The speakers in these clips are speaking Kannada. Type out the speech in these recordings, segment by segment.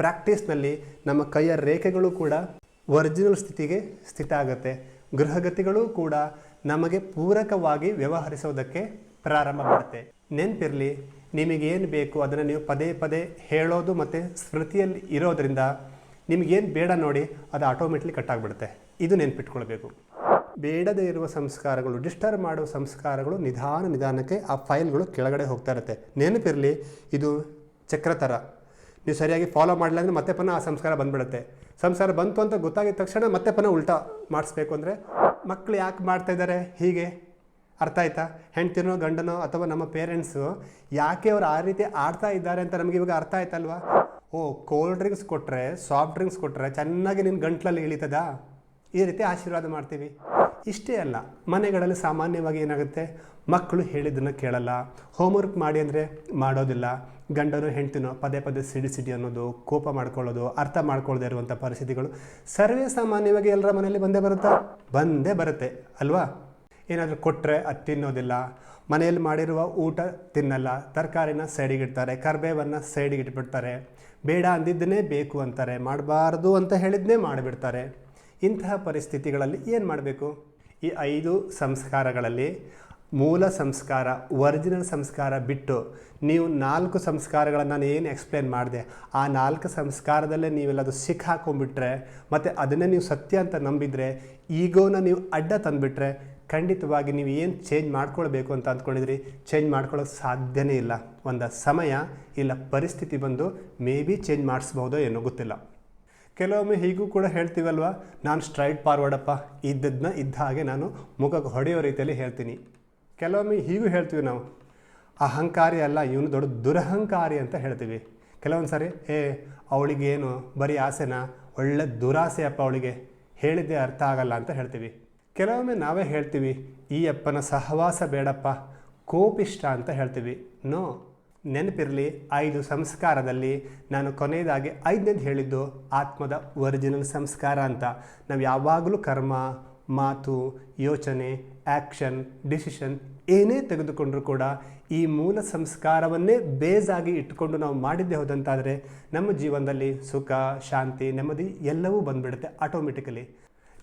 ಪ್ರಾಕ್ಟೀಸ್ನಲ್ಲಿ ನಮ್ಮ ಕೈಯ ರೇಖೆಗಳು ಕೂಡ ಒರಿಜಿನಲ್ ಸ್ಥಿತಿಗೆ ಸ್ಥಿತ ಆಗುತ್ತೆ. ಗೃಹಗತಿಗಳು ಕೂಡ ನಮಗೆ ಪೂರಕವಾಗಿ ವ್ಯವಹರಿಸೋದಕ್ಕೆ ಪ್ರಾರಂಭ ಮಾಡುತ್ತೆ ನೆನಪಿರಲಿ, ನಿಮಗೇನು ಬೇಕು ಅದನ್ನು ನೀವು ಪದೇ ಪದೇ ಹೇಳೋದು ಮತ್ತು ಸ್ಮೃತಿಯಲ್ಲಿ ಇರೋದರಿಂದ ನಿಮಗೇನು ಬೇಡ ನೋಡಿ ಅದು ಆಟೋಮೆಟ್ಲಿ ಕಟ್ಟಾಗ್ಬಿಡುತ್ತೆ ಇದು ನೆನ್ಪಿಟ್ಕೊಳ್ಬೇಕು. ಬೇಡದೇ ಇರುವ ಸಂಸ್ಕಾರಗಳು ಡಿಸ್ಟರ್ಬ್ ಮಾಡುವ ಸಂಸ್ಕಾರಗಳು ನಿಧಾನ ನಿಧಾನಕ್ಕೆ ಆ ಫೈಲ್ಗಳು ಕೆಳಗಡೆ ಹೋಗ್ತಾ ಇರುತ್ತೆ. ನೆನಪಿರಲಿ, ಇದು ಚಕ್ರ ಥರ ನೀವು ಸರಿಯಾಗಿ ಫಾಲೋ ಮಾಡಲಿಲ್ಲ ಅಂದರೆ ಮತ್ತೆ ಪುನಃ ಆ ಸಂಸ್ಕಾರ ಬಂದ್ಬಿಡುತ್ತೆ. ಸಂಸ್ಕಾರ ಬಂತು ಅಂತ ಗೊತ್ತಾಗಿದ ತಕ್ಷಣ ಮತ್ತೆ ಪುನಃ ಉಲ್ಟಾ ಮಾಡಿಸ್ಬೇಕು ಅಂದರೆ ಮಕ್ಕಳು ಯಾಕೆ ಮಾಡ್ತಾ ಇದ್ದಾರೆ ಹೀಗೆ. ಅರ್ಥ ಆಯ್ತಾ? ಹೆಂಡ್ತಿನೋ, ಗಂಡನೋ ಅಥವಾ ನಮ್ಮ ಪೇರೆಂಟ್ಸು ಯಾಕೆ ಅವ್ರು ಆ ರೀತಿ ಆಡ್ತಾ ಇದ್ದಾರೆ ಅಂತ ನಮಗೆ ಇವಾಗ ಅರ್ಥ ಆಯ್ತಲ್ವಾ? ಓ ಕೋಲ್ಡ್ ಡ್ರಿಂಕ್ಸ್ ಕೊಟ್ಟರೆ ಸಾಫ್ಟ್ ಡ್ರಿಂಕ್ಸ್ ಕೊಟ್ಟರೆ ಚೆನ್ನಾಗಿ ನಿನ್ನ ಗಂಟ್ಲಲ್ಲಿ ಇಳಿತದಾ? ಈ ರೀತಿ ಆಶೀರ್ವಾದ ಮಾಡ್ತೀವಿ. ಇಷ್ಟೇ ಅಲ್ಲ, ಮನೆಗಳಲ್ಲಿ ಸಾಮಾನ್ಯವಾಗಿ ಏನಾಗುತ್ತೆ? ಮಕ್ಕಳು ಹೇಳಿದ್ದನ್ನು ಕೇಳಲ್ಲ. ಹೋಮ್ವರ್ಕ್ ಮಾಡಿ ಅಂದರೆ ಮಾಡೋದಿಲ್ಲ. ಗಂಡನು ಹೆಂಡ್ತಿನೋ ಪದೇ ಪದೇ ಸಿಡಿ ಸಿಡಿ ಅನ್ನೋದು, ಕೋಪ ಮಾಡ್ಕೊಳ್ಳೋದು, ಅರ್ಥ ಮಾಡ್ಕೊಳ್ಳದೆ ಇರುವಂಥ ಪರಿಸ್ಥಿತಿಗಳು ಸರ್ವೇ ಸಾಮಾನ್ಯವಾಗಿ ಎಲ್ಲರ ಮನೆಯಲ್ಲಿ ಬಂದೇ ಬರುತ್ತಾ? ಬಂದೇ ಬರುತ್ತೆ, ಅಲ್ವಾ? ಏನಾದರೂ ಕೊಟ್ಟರೆ ಅದು ತಿನ್ನೋದಿಲ್ಲ. ಮನೆಯಲ್ಲಿ ಮಾಡಿರುವ ಊಟ ತಿನ್ನಲ್ಲ. ತರಕಾರಿನ ಸೈಡಿಗಿಡ್ತಾರೆ, ಕರ್ಬೇವನ್ನು ಸೈಡಿಗೆ ಇಟ್ಬಿಡ್ತಾರೆ ಬೇಡ ಅಂದಿದ್ದನ್ನೇ ಬೇಕು ಅಂತಾರೆ, ಮಾಡಬಾರ್ದು ಅಂತ ಹೇಳಿದ್ನೇ ಮಾಡಿಬಿಡ್ತಾರೆ. ಇಂತಹ ಪರಿಸ್ಥಿತಿಗಳಲ್ಲಿ ಏನು ಮಾಡಬೇಕು? ಈ ಐದು ಸಂಸ್ಕಾರಗಳಲ್ಲಿ ಮೂಲ ಸಂಸ್ಕಾರ ಒರಿಜಿನಲ್ ಸಂಸ್ಕಾರ ಬಿಟ್ಟು ನೀವು ನಾಲ್ಕು ಸಂಸ್ಕಾರಗಳನ್ನು ನಾನು ಏನು ಎಕ್ಸ್ಪ್ಲೇನ್ ಮಾಡಿದೆ, ಆ ನಾಲ್ಕು ಸಂಸ್ಕಾರದಲ್ಲೇ ನೀವೆಲ್ಲದು ಸಿಕ್ಕಾಕೊಂಡ್ಬಿಟ್ರೆ ಮತ್ತು ಅದನ್ನೇ ನೀವು ಸತ್ಯ ಅಂತ ನಂಬಿದರೆ ಈಗೋನ ನೀವು ಅಡ್ಡ ತಂದುಬಿಟ್ರೆ ಖಂಡಿತವಾಗಿ ನೀವು ಏನು ಚೇಂಜ್ ಮಾಡ್ಕೊಳ್ಬೇಕು ಅಂತ ಅಂದ್ಕೊಂಡಿದ್ರಿ ಚೇಂಜ್ ಮಾಡ್ಕೊಳ್ಳೋಕೆ ಸಾಧ್ಯನೇ ಇಲ್ಲ. ಒಂದು ಸಮಯ ಇಲ್ಲ, ಪರಿಸ್ಥಿತಿ ಬಂದು ಮೇ ಬಿ ಚೇಂಜ್ ಮಾಡಿಸ್ಬೋದೋ ಏನೋ ಗೊತ್ತಿಲ್ಲ. ಕೆಲವೊಮ್ಮೆ ಹೀಗೂ ಕೂಡ ಹೇಳ್ತೀವಲ್ವ, ನಾನು ಸ್ಟ್ರೈಟ್ ಫಾರ್ವರ್ಡಪ್ಪ ಇದ್ದದನ್ನ ಇದ್ದ ಹಾಗೆ ನಾನು ಮುಖಕ್ಕೆ ಹೊಡೆಯೋ ರೀತಿಯಲ್ಲಿ ಹೇಳ್ತೀನಿ. ಕೆಲವೊಮ್ಮೆ ಹೀಗೂ ಹೇಳ್ತೀವಿ ನಾವು, ಅಹಂಕಾರಿ ಅಲ್ಲ, ಇವನು ದೊಡ್ಡ ದುರಹಂಕಾರಿ ಅಂತ ಹೇಳ್ತೀವಿ. ಕೆಲವೊಂದು ಸಾರಿ ಏ, ಅವಳಿಗೇನು ಬರೀ ಆಸೆನಾ? ಒಳ್ಳೆ ದುರಾಸೆ ಅಪ್ಪ ಅವಳಿಗೆ, ಹೇಳಿದ್ದೆ ಅರ್ಥ ಆಗಲ್ಲ ಅಂತ ಹೇಳ್ತೀವಿ. ಕೆಲವೊಮ್ಮೆ ನಾವೇ ಹೇಳ್ತೀವಿ, ಈ ಅಪ್ಪನ ಸಹವಾಸ ಬೇಡಪ್ಪ, ಕೋಪಿಷ್ಟ ಅಂತ ಹೇಳ್ತೀವಿ. ನೋ, ನೆನಪಿರಲಿ, ಐದು ಸಂಸ್ಕಾರದಲ್ಲಿ ನಾನು ಕೊನೆಯದಾಗಿ ಐದನೇದು ಹೇಳಿದ್ದು ಆತ್ಮದ ಒರಿಜಿನಲ್ ಸಂಸ್ಕಾರ ಅಂತ. ನಾವು ಯಾವಾಗಲೂ ಕರ್ಮ, ಮಾತು, ಯೋಚನೆ ಆ್ಯಕ್ಷನ್ ಡಿಸಿಷನ್ ಏನೇ ತೆಗೆದುಕೊಂಡರೂ ಕೂಡ ಈ ಮೂಲ ಸಂಸ್ಕಾರವನ್ನೇ ಬೇಸಾಗಿ ಇಟ್ಟುಕೊಂಡು ನಾವು ಮಾಡಿದ್ದೆ ಹೋದಂತಾದರೆ ನಮ್ಮ ಜೀವನದಲ್ಲಿ ಸುಖ, ಶಾಂತಿ, ನೆಮ್ಮದಿ ಎಲ್ಲವೂ ಬಂದುಬಿಡುತ್ತೆ ಆಟೋಮೆಟಿಕಲಿ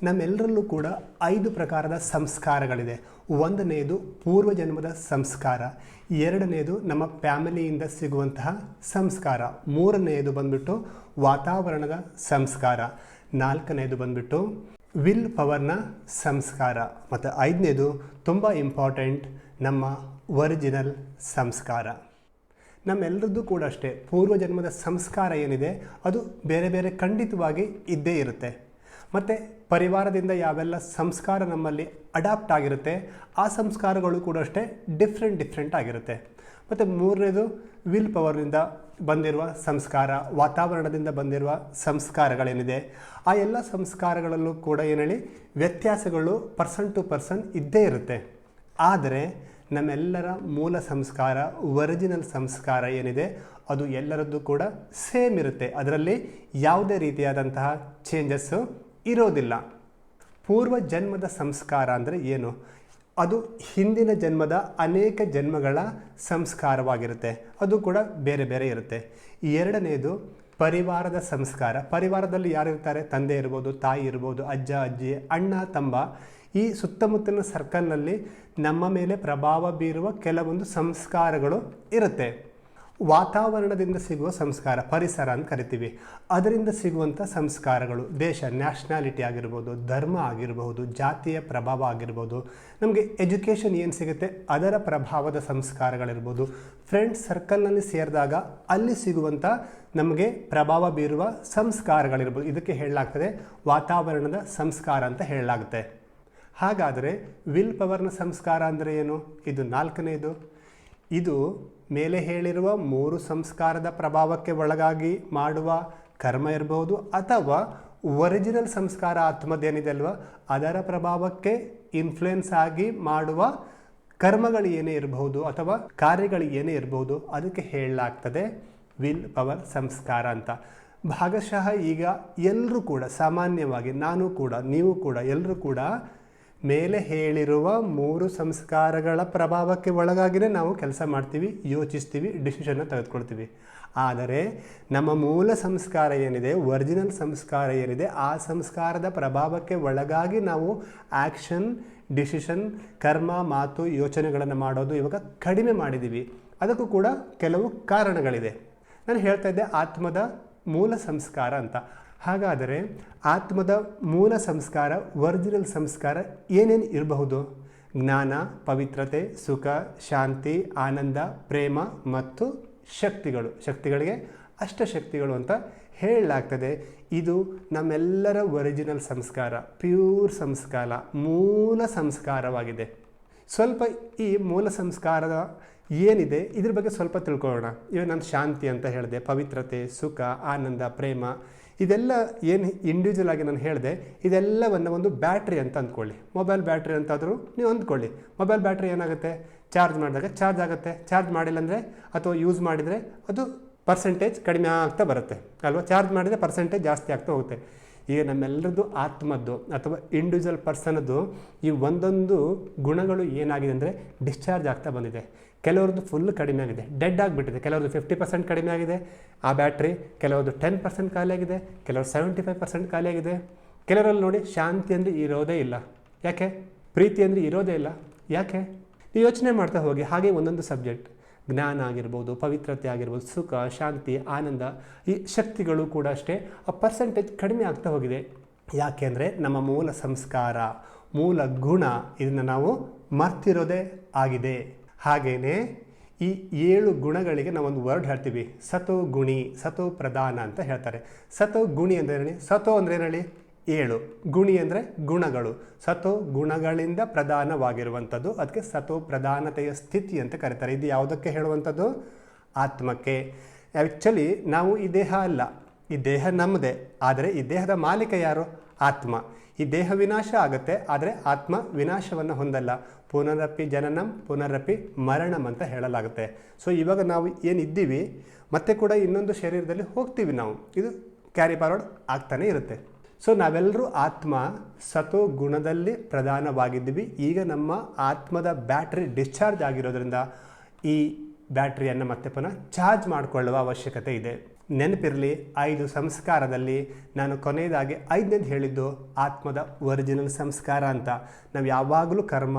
ನಮ್ಮೆಲ್ಲರಲ್ಲೂ ಕೂಡ ಐದು ಪ್ರಕಾರದ ಸಂಸ್ಕಾರಗಳಿದೆ. ಒಂದನೆಯದು ಪೂರ್ವಜನ್ಮದ ಸಂಸ್ಕಾರ ಎರಡನೆಯದು ನಮ್ಮ ಫ್ಯಾಮಿಲಿಯಿಂದ ಸಿಗುವಂತಹ ಸಂಸ್ಕಾರ ಮೂರನೆಯದು ಬಂದ್ಬಿಟ್ಟು ವಾತಾವರಣದ ಸಂಸ್ಕಾರ ನಾಲ್ಕನೆಯದು ಬಂದ್ಬಿಟ್ಟು ವಿಲ್ ಪವರ್ನ ಸಂಸ್ಕಾರ. ಮತ್ತು ಐದನೇದು ತುಂಬ ಇಂಪಾರ್ಟೆಂಟ್ ನಮ್ಮ ಒರಿಜಿನಲ್ ಸಂಸ್ಕಾರ. ನಮ್ಮೆಲ್ಲರದ್ದು ಕೂಡ ಅಷ್ಟೇ ಪೂರ್ವಜನ್ಮದ ಸಂಸ್ಕಾರ ಏನಿದೆ ಅದು ಬೇರೆ ಬೇರೆ ಖಂಡಿತವಾಗಿ ಇದ್ದೇ ಇರುತ್ತೆ. ಮತ್ತು ಪರಿವಾರದಿಂದ ಯಾವೆಲ್ಲ ಸಂಸ್ಕಾರ ನಮ್ಮಲ್ಲಿ ಅಡಾಪ್ಟ್ ಆಗಿರುತ್ತೆ, ಆ ಸಂಸ್ಕಾರಗಳು ಕೂಡ ಅಷ್ಟೇ ಡಿಫ್ರೆಂಟ್ ಡಿಫ್ರೆಂಟ್ ಆಗಿರುತ್ತೆ. ಮತ್ತು ಮೂರನೇದು ವಿಲ್ ಪವರ್ನಿಂದ ಬಂದಿರುವ ಸಂಸ್ಕಾರ, ವಾತಾವರಣದಿಂದ ಬಂದಿರುವ ಸಂಸ್ಕಾರಗಳೇನಿದೆ? ಆ ಎಲ್ಲ ಸಂಸ್ಕಾರಗಳಲ್ಲೂ ಕೂಡ ಏನು ಹೇಳಿ ವ್ಯತ್ಯಾಸಗಳು ಪರ್ಸನ್ ಟು ಪರ್ಸನ್ ಇದ್ದೇ ಇರುತ್ತೆ. ಆದರೆ ನಮ್ಮೆಲ್ಲರ ಮೂಲ ಸಂಸ್ಕಾರ, ಒರಿಜಿನಲ್ ಸಂಸ್ಕಾರ ಏನಿದೆ, ಅದು ಎಲ್ಲರದ್ದು ಕೂಡ ಸೇಮ್ ಇರುತ್ತೆ. ಅದರಲ್ಲಿ ಯಾವುದೇ ರೀತಿಯಾದಂತಹ ಚೇಂಜಸ್ಸು ಇರೋದಿಲ್ಲ. ಪೂರ್ವ ಜನ್ಮದ ಸಂಸ್ಕಾರ ಅಂದರೆ ಏನು? ಅದು ಹಿಂದಿನ ಜನ್ಮದ ಅನೇಕ ಜನ್ಮಗಳ ಸಂಸ್ಕಾರವಾಗಿರುತ್ತೆ. ಅದು ಕೂಡ ಬೇರೆ ಬೇರೆ ಇರುತ್ತೆ. ಎರಡನೆಯದು ಪರಿವಾರದ ಸಂಸ್ಕಾರ. ಪರಿವಾರದಲ್ಲಿ ಯಾರಿರ್ತಾರೆ ತಂದೆ ಇರ್ಬೋದು, ತಾಯಿ ಇರ್ಬೋದು, ಅಜ್ಜ, ಅಜ್ಜಿ, ಅಣ್ಣ ತಂಬ ಈ ಸುತ್ತಮುತ್ತಲಿನ ಸರ್ಕಲ್ನಲ್ಲಿ ನಮ್ಮ ಮೇಲೆ ಪ್ರಭಾವ ಬೀರುವ ಕೆಲವೊಂದು ಸಂಸ್ಕಾರಗಳು ಇರುತ್ತೆ. ವಾತಾವರಣದಿಂದ ಸಿಗುವ ಸಂಸ್ಕಾರ, ಪರಿಸರ ಅಂತ ಕರಿತೀವಿ. ಅದರಿಂದ ಸಿಗುವಂಥ ಸಂಸ್ಕಾರಗಳು ದೇಶ ನ್ಯಾಷನಾಲಿಟಿ ಆಗಿರ್ಬೋದು, ಧರ್ಮ ಆಗಿರ್ಬೋದು ಜಾತಿಯ ಪ್ರಭಾವ ಆಗಿರ್ಬೋದು, ನಮಗೆ ಎಜುಕೇಷನ್ ಏನು ಸಿಗುತ್ತೆ? ಅದರ ಪ್ರಭಾವದ ಸಂಸ್ಕಾರಗಳಿರ್ಬೋದು. ಫ್ರೆಂಡ್ಸ್ ಸರ್ಕಲ್ನಲ್ಲಿ ಸೇರಿದಾಗ ಅಲ್ಲಿ ಸಿಗುವಂಥ ನಮಗೆ ಪ್ರಭಾವ ಬೀರುವ ಸಂಸ್ಕಾರಗಳಿರ್ಬೋದು. ಇದಕ್ಕೆ ಹೇಳಲಾಗ್ತದೆ ವಾತಾವರಣದ ಸಂಸ್ಕಾರ ಅಂತ ಹೇಳಲಾಗುತ್ತೆ. ಹಾಗಾದರೆ ವಿಲ್ ಪವರ್ನ ಸಂಸ್ಕಾರ ಅಂದರೆ ಏನು? ಇದು ನಾಲ್ಕನೇದು. ಇದು ಮೇಲೆ ಹೇಳಿರುವ ಮೂರು ಸಂಸ್ಕಾರದ ಪ್ರಭಾವಕ್ಕೆ ಒಳಗಾಗಿ ಮಾಡುವ ಕರ್ಮ ಇರಬಹುದು ಅಥವಾ ಒರಿಜಿನಲ್ ಸಂಸ್ಕಾರ ಆತ್ಮದೇನಿದೆ ಅಲ್ವಾ ಅದರ ಪ್ರಭಾವಕ್ಕೆ ಇನ್ಫ್ಲುಯೆನ್ಸ್ ಆಗಿ ಮಾಡುವ ಕರ್ಮಗಳು ಏನೇ ಇರಬಹುದು ಅಥವಾ ಕಾರ್ಯಗಳು ಏನೇ ಇರಬಹುದು ಅದಕ್ಕೆ ಹೇಳಲಾಗ್ತದೆ ವಿಲ್ ಪವರ್ ಸಂಸ್ಕಾರ ಅಂತ. ಭಾಗಶಃ ಈಗ ಎಲ್ಲರೂ ಕೂಡ, ಸಾಮಾನ್ಯವಾಗಿ ನಾನು ಕೂಡ, ನೀವು ಕೂಡ, ಎಲ್ಲರೂ ಕೂಡ ಮೇಲೆ ಹೇಳಿರುವ ಮೂರು ಸಂಸ್ಕಾರಗಳ ಪ್ರಭಾವಕ್ಕೆ ಒಳಗಾಗಿನೇ ನಾವು ಕೆಲಸ ಮಾಡ್ತೀವಿ, ಯೋಚಿಸ್ತೀವಿ, ಡಿಸಿಷನ್ನ ತೆಗೆದುಕೊಳ್ತೀವಿ. ಆದರೆ ನಮ್ಮ ಮೂಲ ಸಂಸ್ಕಾರ ಏನಿದೆ, ಒರಿಜಿನಲ್ ಸಂಸ್ಕಾರ ಏನಿದೆ, ಆ ಸಂಸ್ಕಾರದ ಪ್ರಭಾವಕ್ಕೆ ಒಳಗಾಗಿ ನಾವು ಆ್ಯಕ್ಷನ್ ಡಿಸಿಷನ್, ಕರ್ಮ, ಮಾತು, ಯೋಚನೆಗಳನ್ನು ಮಾಡೋದು ಇವಾಗ ಕಡಿಮೆ ಮಾಡಿದ್ದೀವಿ. ಅದಕ್ಕೂ ಕೂಡ ಕೆಲವು ಕಾರಣಗಳಿದೆ. ನಾನು ಹೇಳ್ತಾ ಇದ್ದೆ ಆತ್ಮದ ಮೂಲ ಸಂಸ್ಕಾರ ಅಂತ. ಹಾಗಾದರೆ ಆತ್ಮದ ಮೂಲ ಸಂಸ್ಕಾರ ಒರಿಜಿನಲ್ ಸಂಸ್ಕಾರ ಏನೇನು ಇರಬಹುದು? ಜ್ಞಾನ, ಪವಿತ್ರತೆ, ಸುಖ, ಶಾಂತಿ, ಆನಂದ, ಪ್ರೇಮ ಮತ್ತು ಶಕ್ತಿಗಳು. ಶಕ್ತಿಗಳಿಗೆ ಅಷ್ಟಶಕ್ತಿಗಳು ಅಂತ ಹೇಳಲಾಗ್ತದೆ. ಇದು ನಮ್ಮೆಲ್ಲರ ಒರಿಜಿನಲ್ ಸಂಸ್ಕಾರ ಪ್ಯೂರ್ ಸಂಸ್ಕಾರ, ಮೂಲ ಸಂಸ್ಕಾರವಾಗಿದೆ. ಸ್ವಲ್ಪ ಈ ಮೂಲ ಸಂಸ್ಕಾರದ ಏನಿದೆ, ಇದ್ರ ಬಗ್ಗೆ ಸ್ವಲ್ಪ ತಿಳ್ಕೊಳ್ಳೋಣ. ಇವಾಗ ನಾನು ಶಾಂತಿ ಅಂತ ಹೇಳಿದೆ, ಪವಿತ್ರತೆ, ಸುಖ, ಆನಂದ, ಪ್ರೇಮ ಇದೆಲ್ಲ ಏನು ಇಂಡಿವಿಜುವಲ್ ಆಗಿ ನಾನು ಹೇಳಿದೆ, ಇದೆಲ್ಲವನ್ನು ಒಂದು ಬ್ಯಾಟ್ರಿ ಅಂತ ಅಂದ್ಕೊಳ್ಳಿ. ಮೊಬೈಲ್ ಬ್ಯಾಟ್ರಿ ಅಂತಾದರೂ ನೀವು ಅಂದ್ಕೊಳ್ಳಿ. ಮೊಬೈಲ್ ಬ್ಯಾಟ್ರಿ ಏನಾಗುತ್ತೆ? ಚಾರ್ಜ್ ಮಾಡಿದಾಗ ಚಾರ್ಜ್ ಆಗುತ್ತೆ. ಚಾರ್ಜ್ ಮಾಡಿಲ್ಲ ಅಂದರೆ ಅಥವಾ ಯೂಸ್ ಮಾಡಿದರೆ ಅದು ಪರ್ಸೆಂಟೇಜ್ ಕಡಿಮೆ ಆಗ್ತಾ ಬರುತ್ತೆ. ಅಲ್ವಾ? ಚಾರ್ಜ್ ಮಾಡಿದರೆ ಪರ್ಸೆಂಟೇಜ್ ಜಾಸ್ತಿ ಆಗ್ತಾ ಹೋಗುತ್ತೆ. ಈಗ ನಮ್ಮೆಲ್ಲರದ್ದು ಆತ್ಮದ್ದು ಅಥವಾ ಇಂಡಿವಿಜುವಲ್ ಪರ್ಸನದ್ದು ಈ ಒಂದೊಂದು ಗುಣಗಳು ಏನಾಗಿದೆ ಅಂದರೆ ಡಿಸ್ಚಾರ್ಜ್ ಆಗ್ತಾ ಬಂದಿದೆ. ಕೆಲವ್ರದ್ದು ಫುಲ್ ಕಡಿಮೆ ಆಗಿದೆ. ಡೆಡ್ ಆಗಿಬಿಟ್ಟಿದೆ. ಕೆಲವ್ರದ್ದು ಫಿಫ್ಟಿ ಪರ್ಸೆಂಟ್ ಕಡಿಮೆ ಆಗಿದೆ. ಆ ಬ್ಯಾಟ್ರಿ ಕೆಲವ್ರದ್ದು ಟೆನ್ ಪರ್ಸೆಂಟ್ ಖಾಲಿಯಾಗಿದೆ ಕೆಲವ್ರು ಸೆವೆಂಟಿ ಫೈವ್ ಪರ್ಸೆಂಟ್ ಖಾಲಿ ಆಗಿದೆ. ಕೆಲವರಲ್ಲಿ ನೋಡಿ ಶಾಂತಿ ಅಂದರೆ ಇರೋದೇ ಇಲ್ಲ. ಯಾಕೆ? ಪ್ರೀತಿ ಅಂದರೆ ಇರೋದೇ ಇಲ್ಲ. ಯಾಕೆ? ನೀವು ಯೋಚನೆ ಮಾಡ್ತಾ ಹೋಗಿ. ಹಾಗೆ ಒಂದೊಂದು ಸಬ್ಜೆಕ್ಟ್ ಜ್ಞಾನ ಆಗಿರ್ಬೋದು, ಪವಿತ್ರತೆ ಆಗಿರ್ಬೋದು, ಸುಖ, ಶಾಂತಿ, ಆನಂದ, ಈ ಶಕ್ತಿಗಳು ಕೂಡ ಅಷ್ಟೇ ಆ ಪರ್ಸೆಂಟೇಜ್ ಕಡಿಮೆ ಆಗ್ತಾ ಹೋಗಿದೆ. ಯಾಕೆ ಅಂದರೆ ನಮ್ಮ ಮೂಲ ಸಂಸ್ಕಾರ, ಮೂಲ ಗುಣ ಇದನ್ನು ನಾವು ಮರ್ತಿರೋದೇ ಆಗಿದೆ. ಹಾಗೆಯೇ ಈ ಏಳು ಗುಣಗಳಿಗೆ ನಾವೊಂದು ವರ್ಡ್ ಹೇಳ್ತೀವಿ. ಸತೋ ಗುಣಿ, ಸತೋ ಪ್ರಧಾನ ಅಂತ ಹೇಳ್ತಾರೆ. ಸತೋ ಗುಣಿ ಅಂದರೆ ಹೇಳಿ ಸತೋ ಅಂದರೆ ಏನು ಹೇಳಿ ಏಳು. ಗುಣಿ ಅಂದರೆ ಗುಣಗಳು. ಸತೋ ಗುಣಗಳಿಂದ ಪ್ರಧಾನವಾಗಿರುವಂಥದ್ದು. ಅದಕ್ಕೆ ಸತೋ ಪ್ರಧಾನತೆಯ ಸ್ಥಿತಿ ಅಂತ ಕರೀತಾರೆ. ಇದು ಯಾವುದಕ್ಕೆ ಹೇಳುವಂಥದ್ದು? ಆತ್ಮಕ್ಕೆ. ಆ್ಯಕ್ಚುಲಿ ನಾವು ಈ ದೇಹ ಅಲ್ಲ. ಈ ದೇಹ ನಮ್ಮದೇ ಆದರೆ ಈ ದೇಹದ ಮಾಲೀಕ ಯಾರು? ಆತ್ಮ. ಈ ದೇಹ ವಿನಾಶ ಆಗುತ್ತೆ, ಆದರೆ ಆತ್ಮ ವಿನಾಶವನ್ನು ಹೊಂದಲ್ಲ. ಪುನರಪಿ ಜನನಂ, ಪುನರಪಿ ಮರಣಂ ಅಂತ ಹೇಳಲಾಗುತ್ತೆ. ಸೊ ಇವಾಗ ನಾವು ಏನಿದ್ದೀವಿ ಮತ್ತೆ ಕೂಡ ಇನ್ನೊಂದು ಶರೀರದಲ್ಲಿ ಹೋಗ್ತೀವಿ ನಾವು. ಇದು ಕ್ಯಾರಿ ಫಾರ್ವರ್ಡ್ ಆಗ್ತಾನೆ ಇರುತ್ತೆ. ಸೊ ನಾವೆಲ್ಲರೂ ಆತ್ಮ ಸತೋ ಗುಣದಲ್ಲಿ ಪ್ರಧಾನವಾಗಿದ್ದೀವಿ. ಈಗ ನಮ್ಮ ಆತ್ಮದ ಬ್ಯಾಟ್ರಿ ಡಿಸ್ಚಾರ್ಜ್ ಆಗಿರೋದ್ರಿಂದ ಈ ಬ್ಯಾಟ್ರಿಯನ್ನು ಮತ್ತೆ ಪುನಃ ಚಾರ್ಜ್ ಮಾಡಿಕೊಳ್ಳುವ ಅವಶ್ಯಕತೆ ಇದೆ. ನೆನಪಿರಲಿ, ಐದು ಸಂಸ್ಕಾರದಲ್ಲಿ ನಾನು ಕೊನೆಯದಾಗಿ ಐದನೇದು ಹೇಳಿದ್ದು ಆತ್ಮದ ಒರಿಜಿನಲ್ ಸಂಸ್ಕಾರ ಅಂತ. ನಾವು ಯಾವಾಗಲೂ ಕರ್ಮ,